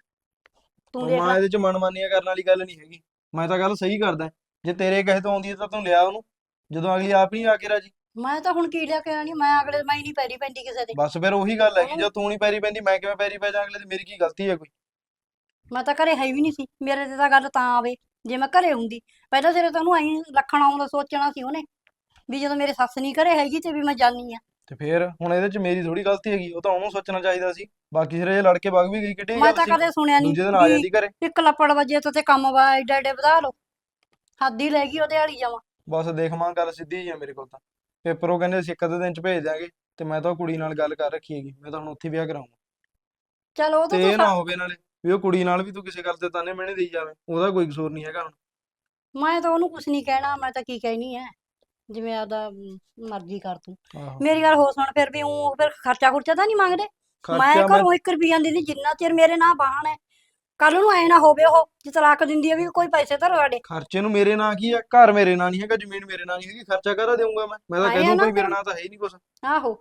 ਤੂੰ ਦੇਖ ਮਾਂ ਲੈ। ਇਹਦੇ ਚ ਮਨਮਾਨੀਆਂ ਕਰਨ ਵਾਲੀ ਗੱਲ ਨਹੀਂ ਹੈਗੀ। ਮੈਂ ਤਾਂ ਗੱਲ ਸਹੀ ਕਰਦਾ। ਜੇ ਤੇਰੇ ਕਹੇ ਤੋਂ ਆਉਂਦੀ ਹੈ ਤਾਂ ਤੂੰ ਲਿਆ ਉਹਨੂੰ ਜਦੋਂ ਅਗਲੀ ਆਪ ਨਹੀਂ ਆ ਕੇ ਰਾਜੀ। ਮੈਂ ਤਾਂ ਹੁਣ ਕੀ ਲਿਆ ਕੇ ਆਣੀ ਮੈਂ ਅਗਲੇ ਮੈਂ ਹੀ ਨਹੀਂ ਪੈਰੀ ਪੈਂਦੀ ਕਿਸੇ ਦੇ। ਬਸ ਫਿਰ ਉਹੀ ਗੱਲ ਹੈਗੀ ਜੇ ਤੂੰ ਨਹੀਂ ਪੈਰੀ ਪੈਂਦੀ ਮੈਂ ਕਿਵੇਂ ਪੈਰੀ ਪੈ ਜਾ ਅਗਲੇ ਦੀ? ਮੇਰੀ ਕੀ ਗਲਤੀ ਹੈ ਕੋਈ? ਮੈਂ ਤਾਂ ਘਰੇ ਹੈ ਵੀ ਨਹੀਂ ਸੀ। ਮੇਰੇ ਤੇ ਤਾਂ ਗੱਲ ਤਾਂ ਆਵੇ ਜੇ ਮੈਂ ਘਰੇ ਹੁੰਦੀ। ਪਹਿਲਾਂ ਸਿਰੇ ਤਾਂ ਉਹਨੂੰ ਐਂ ਲੱਖਣ ਆਉਂਦਾ ਸੋਚਣਾ ਸੀ ਉਹਨੇ ਵੀ ਜਦੋਂ ਮੇਰੇ ਸੱਸ ਨਹੀਂ ਘਰੇ ਹੈਗੀ ਤੇ ਵੀ ਮੈਂ ਜਾਣੀ ਆ ਤੇ ਫਿਰ ਹੁਣ ਇਹਦੇ ਚ ਮੇਰੀ ਥੋੜੀ ਗਲਤੀ ਹੈਗੀ ਉਹ ਤਾਂ ਉਹਨੂੰ ਸੋਚਣਾ ਚਾਹੀਦਾ ਸੀ। ਬਾਕੀ ਸਿਰੇ ਇਹ ਲੜ ਕੇ ਵਗ ਵੀ ਗਈ ਕਿੱਡੀ ਮੈਂ ਤਾਂ ਕਦੇ ਸੁਣਿਆ ਨਹੀਂ ਦੂਜੇ ਦਿਨ ਆ ਜਾਂਦੀ ਘਰੇ। ਇੱਕ ਲੱਪੜ ਵਜੇ ਤੇ ਕੰਮ ਵਾ ਏਡੇ ਏਡੇ ਵਧਾ ਲਓ। ਹੱਦ ਹੀ ਲੈ ਗਈ ਉਹਦੇ ਵਾਲੀ ਜਾਵਾਂ ਬਸ ਦੇਖ ਮਾਂ ਗੱਲ ਸਿੱਧੀ ਹੀ ਆ ਮੇਰੇ ਕੋਲ ਤਾਂ। ਪੇਪਰ ਉਹ ਕਹਿੰਦੇ ਅਸੀਂ ਇੱਕ ਅੱਧੇ ਦਿਨ ਚ ਭੇਜ ਦਿਆਂਗੇ ਤੇ ਮੈਂ ਤਾਂ ਉਹ ਕੁੜੀ ਨਾਲ ਗੱਲ ਕਰ ਰੱਖੀ ਹੈਗੀ। ਮੈਂ ਤਾਂ ਹੁਣ ਉੱਥੇ ਵਿਆਹ ਕਰਾਉਂਗਾ ਚਲ ਉਹ ਤੇ ਤਾਂ ਇਹ ਨਾ ਹੋਵੇ ਨਾਲੇ। ਵੀ ਉਹ ਕੁੜੀ ਨਾਲ ਵੀ ਤੂੰ ਕਿਸੇ ਗੱਲ ਤੇ ਤਾਨੇ ਮਿਹਣੇ ਦੇਈ ਜਾਵੇਂ ਉਹਦਾ ਕੋਈ ਕਸੂਰ ਨਹੀਂ ਹੈਗਾ ਹੁਣ। ਮੈਂ ਤਾਂ ਉਹਨੂੰ ਕੁਝ ਨਹੀਂ ਕਹਿਣਾ ਮੈਂ ਤਾਂ ਕੀ ਕਹਿਣੀ ਹੈ ਜਿਵੇਂ ਆਦਾ ਮਰਜ਼ੀ ਕਰ ਤੂੰ। ਆਹੋ। ਮੇਰੀ ਗੱਲ ਹੋ ਸੁਣ ਫਿਰ ਵੀ ਉਹ ਫਿਰ ਖਰਚਾ ਖੁਰਚਾ ਤਾਂ ਨਹੀਂ ਮੰਗਦੇ? ਮੈਂ ਖਰਚਾ ਮੈਂ ਘਰੋਂ 1 ਰੁਪਈਆ ਦਿੰਦੀ ਜਿੰਨਾ ਚਿਰ ਮੇਰੇ ਨਾਂ ਬਾਹਣ ਹੈ ਕੱਲ ਨੂੰ ਐ ਨਾ ਹੋਵੇ ਉਹ ਜੇ ਤਲਾਕ ਦਿੰਦੀ ਹੈ ਵੀ ਕੋਈ ਪੈਸੇ ਧਰੋ ਸਾਡੇ। ਖਰਚੇ ਨੂੰ ਮੇਰੇ ਨਾਂ ਕੀ ਆ ਘਰ ਮੇਰੇ ਨਾਂ ਨਹੀਂ ਹੈਗਾ ਜ਼ਮੀਨ ਮੇਰੇ ਨਾਂ ਨਹੀਂ ਹੈਗੀ ਖਰਚਾ ਕਾਹਦਾ ਦੇਊਂਗਾ ਮੈਂ? ਮੈਂ ਤਾਂ ਆਏ ਕਹਿ ਆ ਦੂੰ ਨਾ ਕੋਈ ਮੇਰੇ ਫਿਰ। ਨਾਂ ਤਾਂ ਹੈ ਹੀ ਨਹੀਂ ਕੁਛ। ਆਹੋ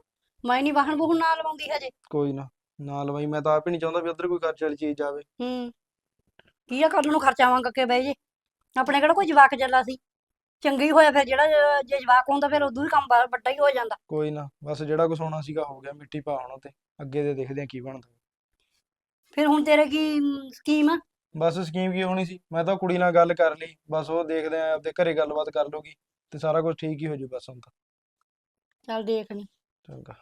ਮੈਂ ਨਹੀਂ ਵਾਹਣ ਬੂਹਣ ਨਾਲ ਲਵਾਉਂਦੀ ਹਜੇ। ਕੋਈ ਨਾ। ਨਾਲ ਬਾਈ ਮੈਂ ਤਾਂ ਆਪ ਹੀ ਨਹੀਂ ਚਾਹੁੰਦਾ ਵੀ ਉੱਧਰ ਕੋਈ ਖਰਚੇ ਵਾਲੀ ਚੀਜ਼ ਜਾਵੇ। ਹੂੰ। ਕੀ ਆ ਕੱਲ ਨੂੰ ਖਰਚਾ ਮੰਗ ਕੇ ਬਹਿ ਜੇ। ਆਪਣੇ ਕਿਹੜਾ ਕੋਈ ਜਵਾਕ ਜੱਲਾ ਸੀ? ਚੰਗੀ ਹੋਇਆ ਫਿਰ ਜਿਹੜਾ ਜ- ਜੇ ਜਵਾਕ ਹੁੰਦਾ ਫਿਰ ਉਦੋਂ ਹੀ ਕੰਮ ਵਾ- ਵੱਡਾ ਹੀ ਹੋ ਜਾਂਦਾ। ਕੋਈ ਨਾ ਬਸ ਜਿਹੜਾ ਕੁਛ ਹੋਣਾ ਸੀਗਾ ਹੋ ਗਿਆ ਮਿੱਟੀ ਪਾ ਹੁਣ ਤੇ ਅੱਗੇ ਦੇ ਦੇਖਦੇ ਆ ਕੀ ਬਣਦਾ। ਫਿਰ ਹੁਣ ਤੇਰੇ ਕੀ ਸਕੀਮ ਆ ਬਸ ਸਕੀਮ ਕੀ ਹੋਣੀ ਸੀ? ਮੈਂ ਤਾਂ ਕੁੜੀ ਨਾਲ ਗੱਲ ਕਰ ਲਈ ਬਸ ਉਹ ਦੇਖਦੇ ਆ ਆਪਦੇ ਘਰੇ ਗੱਲਬਾਤ ਕਰ ਲੂਗੀ ਤੇ ਸਾਰਾ ਕੁਝ ਠੀਕ ਹੀ ਹੋ ਜੂ ਬਸ ਹੁਣ ਤਾਂ। ਚੱਲ ਦੇਖ ਲਈ ਚੰਗਾ।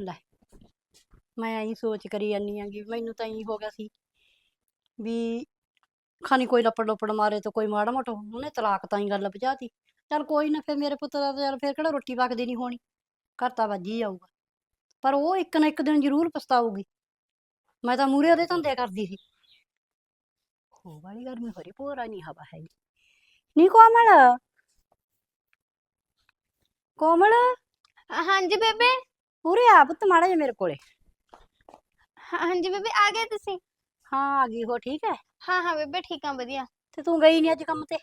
ਲੈ, ਮੈਂ ਐਂ ਸੋਚ ਕਰੀ ਜਾਨੀ ਆਂਗੀ ਮੈਨੂੰ ਤਾਂ ਇਹੀ ਹੋ ਗਿਆ ਸੀ ਵੀ ਖਾਨੀ ਕੋਈ ਲੱਪੜ ਲੱਪੜ ਮਾਰੇ ਤਾਂ ਕੋਈ ਮਾੜਾ ਮੋਟਾ ਉਹਨੇ ਤਲਾਕ ਤਾਂ ਹੀ ਗੱਲ ਬੁਝਾਤੀ। ਚੱਲ ਕੋਈ ਨਾ ਫਿਰ ਮੇਰੇ ਪੁੱਤ ਦਾ ਤਾਂ ਚੱਲ ਫਿਰ ਕਿਹੜਾ ਰੋਟੀ ਪੱਕਦੀ ਨਹੀਂ ਹੋਣੀ, ਘਰ ਤਾਂ ਵੱਜੀ ਜਾਊਗਾ। ਪਰ ਉਹ ਇੱਕ ਨਾ ਇੱਕ ਦਿਨ ਜ਼ਰੂਰ ਪਛਤਾਊਗੀ। ਮੈਂ ਤਾਂ ਮੂਰੇ ਉਹਦੇ ਧੰਦੇ ਕਰਦੀ ਸੀ। ਹੋ ਵਾਲੀ ਗਰਮੀ ਹੋ ਰਹੀ ਨਹੀਂ, ਹਵਾ ਹੈ ਨੀ ਕੋਮਲ? ਕੋਮਲ? ਹਾਂਜੀ ਬੇਬੇ। ਉਰੇ ਆ ਪੁੱਤ ਮਾੜਾ ਜਿਹਾ ਮੇਰੇ ਕੋਲੇ। ਹਾਂਜੀ ਬੇਬੇ ਆ ਗਏ ਤੁਸੀਂ? ਹਾਂ ਆ ਗਈ ਹੋ ਠੀਕ ਹੈ? ਹਾਂ ਹਾਂ ਬੇਬੇ ਠੀਕ ਆ ਵਧੀਆ। ਤੇ ਤੂੰ ਗਈ ਨਹੀਂ ਅੱਜ ਕੰਮ ਤੇ?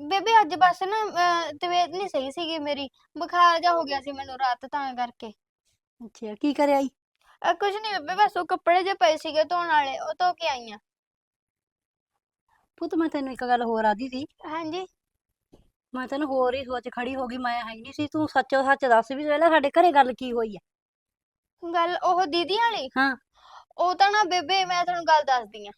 ਬੇਬੇ ਅੱਜ ਬਸ ਨਾ ਅਹ, ਤਬੀਅਤ ਨਹੀਂ ਸਹੀ ਸੀਗੀ ਮੇਰੀ। ਬੁਖਾਰ ਜਾ ਹੋ ਗਿਆ ਸੀ ਮੈਨੂੰ ਰਾਤ ਤਾਂ ਕਰਕੇ। ਅੱਛਾ ਕੀ ਕਰਿਆ ਈ? ਅਹ, ਕੁਝ ਨਹੀਂ ਬੇਬੇ ਬਸ ਉਹ ਕੱਪੜੇ ਜੇ ਪਏ ਸੀਗੇ ਧੋਣ ਵਾਲੇ ਉਹ ਧੋ ਕੇ ਆਈ ਆ। ਪੁੱਤ ਮੈਂ ਤੈਨੂੰ ਇੱਕ ਗੱਲ ਹੋਰ ਆਦੀ ਸੀ। ਹਾਂਜੀ। ਮੈਂ ਤੈਨੂੰ ਹੋਰ ਹੀ ਸੋਚ ਖੜੀ ਹੋ ਗਈ ਮੈਂ ਹੈ ਨਹੀਂ ਸੀ ਤੂੰ ਸੱਚੋ ਸੱਚ ਦੱਸ ਵੀ ਪਹਿਲਾਂ ਸਾਡੇ ਘਰੇ ਗੱਲ ਕੀ ਹੋਈ ਹੈ ਗੱਲ ਉਹ ਦੀਦੀ ਵਾਲੀ? ਹਾਂ। ਉਹ ਤਾਂ ਨਾ ਬੇਬੇ ਮੈਂ ਤੁਹਾਨੂੰ ਗੱਲ ਦੱਸਦੀ ਆ।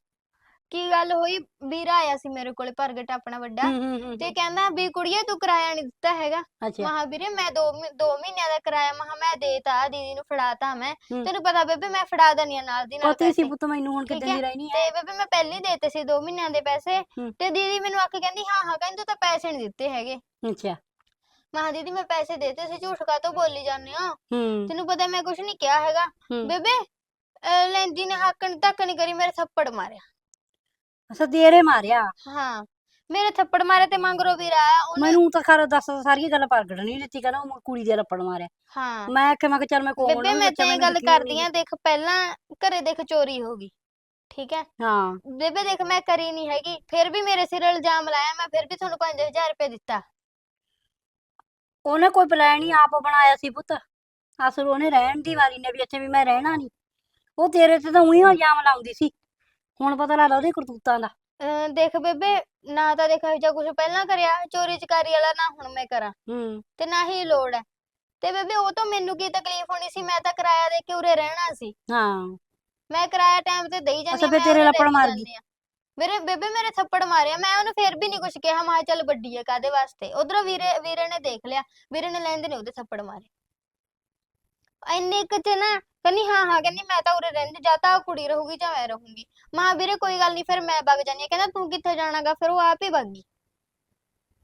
ਕੀ ਗੱਲ ਹੋਈ? ਵੀਰਾ ਆਇਆ ਸੀ ਮੇਰੇ ਕੋਲੇ ਪ੍ਰਗਟ ਆਪਣਾ ਵੱਡਾ ਹੂੰ ਹੂੰ ਹੂੰ ਤੇ ਕਹਿੰਦਾ ਵੀ ਕੁੜੀਏ ਤੂੰ ਕਿਰਾਇਆ ਨਹੀਂ ਦਿੱਤਾ ਹੈਗਾ। ਅੱਛਾ। ਮਹਾ ਵੀਰੇ ਮੈਂ 2 2 ਮਹੀਨਿਆਂ ਦਾ ਕਿਰਾਇਆ ਮਹਾ ਮੈਂ ਦੇਤਾ ਦੀਦੀ ਨੂੰ ਫੜਾਤਾ ਮੈਂ। ਹੂੰ। ਤੈਨੂੰ ਪਤਾ ਬੇਬੇ ਮੈਂ ਫੜਾ ਦਨੀ ਆ ਨਾਲ ਦੀ ਨਾਲ ਪਤਾ ਹੀ ਸੀ ਪੈਸੇ। ਪੁੱਤ ਮੈਨੂੰ ਹੁਣ ਠੀਕ ਹੈ, ਦੀ ਰਹਿਣੀ ਹੈ? ਤੇ ਬੇਬੇ ਮੈਂ ਪਹਿਲੇ ਦੇਤੇ ਸੀ 2 ਮਹੀਨਿਆਂ ਦੇ ਪੈਸੇ। ਹੂੰ। ਤੇ ਦੀਦੀ ਮੈਨੂੰ ਆ ਕੇ ਕਹਿੰਦੀ ਹਾਂ ਹਾਂ ਕਹਿੰਦੀ ਤੂੰ ਤਾਂ ਪੈਸੇ ਨਹੀਂ ਦਿੱਤੇ ਹੈਗੇ। ਅੱਛਾ। ਮਹਾ ਦੀਦੀ ਮੈਂ ਪੈਸੇ ਦੇਤੇ ਸੀ ਝੂਠ ਕਾਤੋਂ ਬੋਲੀ ਜਾਂਦੇ ਹੋ? ਹੂੰ। ਤੈਨੂੰ ਪਤਾ ਮੈਂ ਕੁਝ ਨਹੀਂ ਕਿਹਾ ਹੈਗਾ। ਹੂੰ। ਬੇਬੇ ਅਹ ਲੈਂਦੀ ਨੇ ਹੱਕਣ ਤੱਕ ਨਹੀਂ ਕਰੀ ਮੇਰੇ ਥੱਪੜ ਮਾਰਿਆ। ਅਸਾਂ ਤੇਰੇ ਮਾਰਿਆ। ਹਾਂ ਮੇਰੇ ਥੱਪੜ ਮਾਰੇ ਤੇ ਮੰਗਰੋ ਵੀਰਾ ਆਇਆ ਉਹਨੇ ਮੈਨੂੰ ਤਾਂ ਖਰ ਦੱਸ ਸਾਰੀ ਗੱਲ ਪ੍ਰਗਟ ਨਹੀਂ ਦਿੱਤੀ ਕਹਿੰਦਾ ਉਹ ਕੁੜੀ ਦੇ ਲੱਪੜ ਮਾਰਿਆ। ਹਾਂ। ਮੈਂ ਆਖਿਆ ਮੈਂ ਕਿ ਚੱਲ ਮੈਂ ਕੋਲ ਬੇਬੇ ਮੈਂ ਤੇ ਇਹ ਗੱਲ ਕਰਦੀ ਆ ਦੇਖ ਪਹਿਲਾਂ ਘਰੇ ਦੇਖ ਚੋਰੀ ਹੋ ਗਈ ਠੀਕ ਹੈ? ਹਾਂ। ਬੇਬੇ ਦੇਖ ਮੈਂ ਕਰੀ ਨਹੀਂ ਹੈਗੀ ਫਿਰ ਵੀ ਮੇਰੇ ਸਿਰ ਇਲਜ਼ਾਮ ਲਾਇਆ ਮੈਂ ਫਿਰ ਵੀ ਤੁਹਾਨੂੰ 5000 ਰੁਪਏ ਦਿੱਤਾ। ਉਹਨੇ ਕੋਈ ਪਲਾਨ ਹੀ ਆਪ ਬਣਾਇਆ ਸੀ ਪੁੱਤ। ਅਸਲ ਉਹਨੇ ਰਹਿਣ ਦੀ ਵਾਰੀ ਨੇ ਵੀ ਇੱਥੇ ਵੀ ਮੈਂ ਰਹਿਣਾ ਨਹੀਂ। ਉਹ ਤੇਰੇ ਤੇ ਤਾਂ ਉਹੀ ਇਲਜ਼ਾਮ ਲਾਉਂਦੀ ਸੀ। ਹੁਣ ਪਤਾ ਲੱਗਦਾ ਉਹਦੇ ਕਰਤੂਤਾਂ ਦਾ। ਅਹ ਦੇਖ ਬੇਬੇ ਨਾ ਤਾਂ ਦੇਖ ਇਹੋ ਜਿਹਾ ਕੁਝ ਪਹਿਲਾਂ ਕਰਿਆ ਚੋਰੀ ਚਕਾਰੀ ਵਾਲਾ ਨਾ ਹੁਣ ਮੈਂ ਕਰਾਂ। ਹੂੰ। ਤੇ ਨਾ ਹੀ ਲੋੜ ਹੈ ਤੇ ਬੇਬੇ ਉਹ ਤਾਂ ਮੈਨੂੰ ਕੀ ਤਕਲੀਫ ਹੋਣੀ ਸੀ? ਮੈਂ ਤਾਂ ਕਿਰਾਇਆ ਦੇ ਕੇ ਉਰੇ ਰਹਿਣਾ ਸੀ। ਹਾਂ। ਮੈਂ ਕਿਰਾਇਆ ਟਾਈਮ ਤੇ ਦੇਈ ਜਾਂਦੀ ਅੱਛਾ ਫਿਰ ਤੇਰੇ ਲੱਪੜ ਮਾਰ ਗਈ। ਮੇਰੇ ਬੇਬੇ ਮੇਰੇ ਥੱਪੜ ਮਾਰਿਆ। ਮੈਂ ਉਹਨੂੰ ਫੇਰ ਵੀ ਨਹੀਂ ਕੁਝ ਕਿਹਾ। ਮੈਂ ਕਿਹਾ ਚੱਲ ਵੱਡੀ ਹੈ ਕਾਦੇ ਵਾਸਤੇ? ਉਧਰੋਂ ਵੀਰੇ ਵੀਰੇ ਨੇ ਦੇਖ ਲਿਆ। ਵੀਰੇ ਨੇ ਲੈਂਦੇ ਨੇ ਉਹਦੇ ਥੱਪੜ ਮਾਰੇ। ਇੰਨੇ ਕੁ ਚ ਨਾ ਕਹਿੰਦੀ ਹਾਂ ਹਾਂ ਕਹਿੰਦੀ ਮੈਂ ਤਾਂ ਉਰੇ ਰਹਿੰਦੀ ਜਾਂ ਤਾਂ ਉਹ ਕੁੜੀ ਰਹੂਗੀ ਜਾਂ ਮੈਂ ਰਹੂੰਗੀ। ਮਾਂ ਵੀਰੇ ਕੋਈ ਗੱਲ ਨਹੀਂ ਫਿਰ ਮੈਂ ਵਗ ਜਾਨੀ ਆ ਕਹਿੰਦਾ ਤੂੰ ਕਿੱਥੇ ਜਾਣਾਗਾ? ਫਿਰ ਉਹ ਆਪ ਹੀ ਵਗ ਗਈ।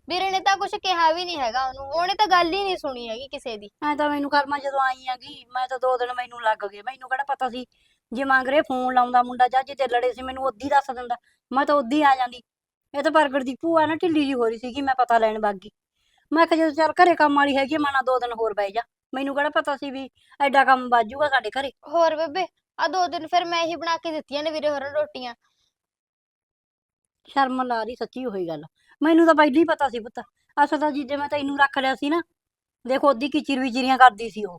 ਵੀਰੇ ਨੇ ਤਾਂ ਕੁਝ ਕਿਹਾ ਵੀ ਨਹੀਂ ਹੈਗਾ ਉਹਨੂੰ। ਉਹਨੇ ਤਾਂ ਗੱਲ ਹੀ ਨਹੀਂ ਸੁਣੀ ਹੈਗੀ ਕਿਸੇ ਦੀ। ਐ ਤਾਂ ਮੈਨੂੰ ਕਰਮਾ ਜਦੋਂ ਆਈ ਆਗੀ ਮੈਂ ਤਾਂ ਦੋ ਦਿਨ ਮੈਨੂੰ ਲੱਗ ਗਏ। ਮੈਨੂੰ ਕਿਹੜਾ ਪਤਾ ਸੀ ਜੇ ਮੰਗ ਰਹੇ ਫੋਨ ਲਾਉਂਦਾ ਮੁੰਡਾ ਜਾਂ ਜਿੱਤੇ ਲੜੇ ਸੀ ਮੈਨੂੰ ਉਦੀ ਦੱਸ ਦਿੰਦਾ। ਮੈਂ ਤਾਂ ਉਦੀ ਆ ਜਾਂਦੀ। ਇਹ ਤਾਂ ਪ੍ਰਗਟ ਦੀ ਭੂਆ ਨਾ ਢਿੱਲੀ ਜੀ ਹੋ ਰਹੀ ਸੀਗੀ ਮੈਂ ਪਤਾ ਲੈਣ ਵਗ ਗਈ। ਮੈਂ ਕਿਹਾ ਜਦੋਂ ਚੱਲ ਘਰੇ ਕੰਮ ਵਾਲੀ ਹੈਗੀ ਆ, ਮੈਂ ਨਾ ਦੋ ਦਿਨ ਹੋਰ ਬਹਿ ਜਾ। ਮੈਨੂੰ ਕਿਹੜਾ ਪਤਾ ਸੀ ਵੀ ਐਡਾ ਕੰਮ ਬਾਜੂਗਾ ਸਾਡੇ ਘਰੇ। ਹੋਰ ਬੇਬੇ ਆ ਦੋ ਦਿਨ ਫਿਰ ਮੈਂ ਹੀ ਬਣਾ ਕੇ ਦਿੱਤੀਆਂ ਨੇ ਵੀਰੇ ਹੋਰਾਂ ਨੂੰ ਰੋਟੀਆਂ। ਸ਼ਰਮ ਲਾ ਰਹੀ ਸੱਚੀ ਹੋਈ ਗੱਲ। ਮੈਨੂੰ ਤਾਂ ਪਹਿਲਾਂ ਹੀ ਪਤਾ ਸੀ ਪੁੱਤ। ਅਸਲ ਤਾਂ ਜਿੱਦੇ ਮੈਂ ਤੈਨੂੰ ਰੱਖ ਲਿਆ ਸੀ ਨਾ ਦੇਖੋ ਉਹਦੀ ਕਿਚਿਰ ਵਿਚਿਰੀਆਂ ਕਰਦੀ ਸੀ ਉਹ।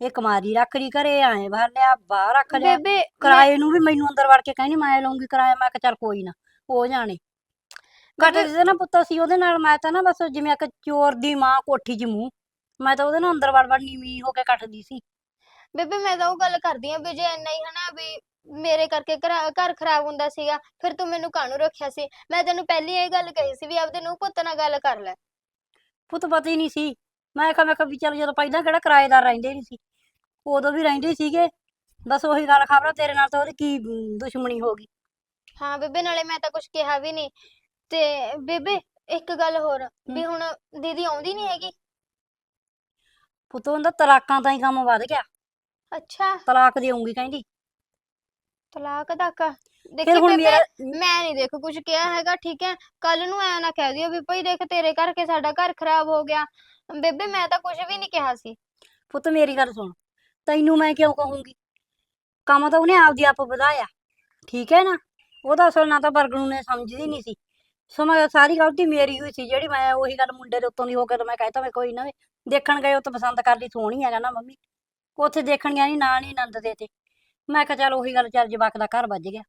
ਇਹ ਕੁਮਾਰੀ ਰੱਖ ਲਈ ਘਰੇ ਆਏ ਬਾਹਰ ਲਿਆ ਬਾਹਰ ਰੱਖ ਲਿਆ। ਬੇਬੇ ਕਿਰਾਏ ਨੂੰ ਵੀ ਮੈਨੂੰ ਅੰਦਰ ਵੜ ਕੇ ਕਹਿੰਦੀ ਮੈਂ ਲਊਂਗੀ ਕਿਰਾਇਆ ਮੈਂ ਕਿਹਾ ਚੱਲ ਕੋਈ ਨਾ ਉਹ ਜਾਣੇ। ਘੱਟ ਦੇ ਨਾ ਪੁੱਤ ਸੀ ਉਹਦੇ ਨਾਲ ਮੈਂ ਤਾਂ ਨਾ ਬਸ ਜਿਵੇਂ ਇੱਕ ਚੋਰ ਦੀ ਮਾਂ ਕੋਠੀ 'ਚ ਮੂੰਹ ਮੈਂ ਤਾਂ ਉਹਦੇ ਨਾਲ ਅੰਦਰ ਵੜ ਵੜ ਨੀਵੀਂ ਹੋ ਕੇ ਕੱਟਦੀ ਸੀ। ਬੇਬੇ ਮੈਂ ਤਾਂ ਉਹ ਗੱਲ ਕਰਦੀ ਆ ਵੀ ਜੇ ਇੰਨਾ ਹੀ ਹਨਾ ਵੀ ਮੇਰੇ ਕਰਕੇ ਘਰ ਘਰ ਖਰਾਬ ਹੁੰਦਾ ਸੀਗਾ ਫਿਰ ਤੂੰ ਮੈਨੂੰ ਕਾਹਨੂੰ ਰੱਖਿਆ ਸੀ? ਮੈਂ ਤੈਨੂੰ ਪਹਿਲੀ ਇਹ ਗੱਲ ਕਹੀ ਸੀ ਵੀ ਆਪਦੇ ਨੂੰ ਪੁੱਤ ਨਾਲ ਗੱਲ ਕਰ ਲੈ। ਪੁੱਤ ਪਤਾ ਹੀ ਨਹੀਂ ਸੀ। ਮੈਂ ਕਿਹਾ ਮੈਂ ਕਿਹਾ ਵੀ ਚੱਲ ਜਦੋਂ ਪਹਿਲਾਂ ਕਿਹੜਾ ਕਿਰਾਏਦਾਰ ਰਹਿੰਦੇ ਨਹੀਂ ਸੀ ਉਦੋਂ ਵੀ ਰਹਿੰਦੇ ਸੀਗੇ। ਬਸ ਉਹੀ ਗੱਲ ਖਬਰ ਤੇਰੇ ਨਾਲ ਤਾਂ ਉਹਦੀ ਕੀ ਅਮ, ਦੁਸ਼ਮਣੀ ਹੋ ਗਈ। ਹਾਂ ਬੇਬੇ ਨਾਲੇ ਮੈਂ ਤਾਂ ਕੁਝ ਕਿਹਾ ਵੀ ਨਹੀਂ। ਤੇ ਬੇਬੇ ਇੱਕ ਗੱਲ ਹੋਰ ਵੀ ਹੁਣ ਦੀਦੀ ਆਉਂਦੀ ਨਹੀਂ ਹੈਗੀ? ਪੁੱਤ ਉਹਦਾ ਤਲਾਕਾਂ ਤਾਂ ਹੀ ਕੰਮ ਵੱਧ ਗਿਆ। ਅੱਛਾ। ਤਲਾਕ ਦੇਊਂਗੀ ਕਹਿੰਦੀ। ਤਲਾਕ ਤੱਕ। ਦੇਖੀ ਫਿਰ ਹੁਣ ਬੇਬੇ ਮੈਂ ਨਹੀਂ ਦੇਖ ਕੁਝ ਕਿਹਾ ਹੈਗਾ ਠੀਕ ਹੈ? ਕੱਲ ਨੂੰ ਐ ਨਾ ਕਹਿ ਦਿਓ ਵੀ ਭਈ ਦੇਖ ਤੇਰੇ ਕਰਕੇ ਸਾਡਾ ਘਰ ਖਰਾਬ ਹੋ ਗਿਆ। ਬੇਬੇ ਮੈਂ ਤਾਂ ਕੁਝ ਵੀ ਨਹੀਂ ਕਿਹਾ ਸੀ। ਪੁੱਤ ਮੇਰੀ ਗੱਲ ਸੁਣ। ਤੈਨੂੰ ਮੈਂ ਕਿਉਂ ਕਹੂੰਗੀ? ਕੰਮ ਤਾਂ ਉਹਨੇ ਆਪਦੀ ਆਪ ਵਧਾਇਆ। ਠੀਕ ਹੈ ਨਾ? ਉਹਦਾ ਅਸਲ ਨਾ ਤਾਂ ਬਰਗਨੂ ਨੇ ਸਮਝਦੀ ਨਹੀਂ ਸੀ। ਸਮਾਂ ਸਾਰੀ ਗਲਤੀ ਮੇਰੀ ਹੋਈ ਸੀ, ਜਿਹੜੀ ਮੈਂ ਉਹੀ ਗੱਲ ਮੁੰਡੇ ਦੇ ਉੱਤੋਂ ਦੀ ਹੋ ਕੇ ਤਾਂ ਮੈਂ ਕਹਿਤਾ ਮੈਂ ਕੋਈ ਨਾ ਵੇ ਦੇਖਣ ਗਏ ਉਹ ਤਾਂ ਪਸੰਦ ਕਰ ਲਈ, ਸੋਹਣੀ ਹੈਗਾ ਨਾ ਮੰਮੀ। ਉੱਥੇ ਦੇਖਣ ਗਿਆ ਨਹੀਂ ਨਾ ਨਹੀਂ ਆਨੰਦ ਦੇ ਤੇ। ਮੈਂ ਕਿਹਾ ਚੱਲ ਉਹੀ ਗੱਲ, ਚੱਲ ਜਵਾਕ ਦਾ ਘਰ ਵੱਜ ਗਿਆ।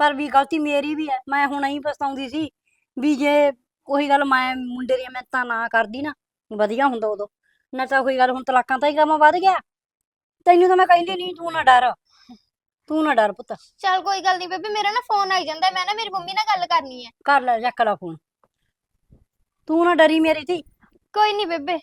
ਪਰ ਵੀ ਗਲਤੀ ਮੇਰੀ ਵੀ ਹੈ, ਮੈਂ ਹੁਣ ਹੀ ਪਛਤਾਉਂਦੀ ਸੀ ਵੀ ਜੇ ਉਹੀ ਗੱਲ ਮੈਂ ਮੁੰਡੇ ਦੀਆਂ ਮਿਹਨਤਾਂ ਨਾ ਕਰਦੀ ਨਾ, ਵਧੀਆ ਹੁੰਦਾ ਉਦੋਂ। ਨਾ ਤਾਂ ਉਹੀ ਗੱਲ, ਹੁਣ ਤਲਾਕਾਂ ਤਾਂ ਹੀ ਕੰਮ ਵੱਧ ਗਿਆ। ਤੈਨੂੰ ਤਾਂ ਮੈਂ ਕਹਿੰਦੀ ਨਹੀਂ ਤੂੰ ਨਾ ਡਰ। ਤੂੰ ਨਾ ਡਰ ਪੁੱਤ। ਚੱਲ ਕੋਈ ਗੱਲ ਨਹੀਂ ਬੇਬੇ ਮੇਰਾ ਨਾ ਫੋਨ ਆਈ ਜਾਂਦਾ ਮੈਂ ਨਾ ਮੇਰੀ ਮੰਮੀ ਨਾਲ ਗੱਲ ਕਰਨੀ ਹੈ। ਕਰ ਲੈ ਚੱਕ ਲੈ ਫੋਨ ਤੂੰ ਨਾ ਡਰੀ ਮੇਰੀ ਧੀ। ਕੋਈ ਨਹੀਂ ਬੇਬੇ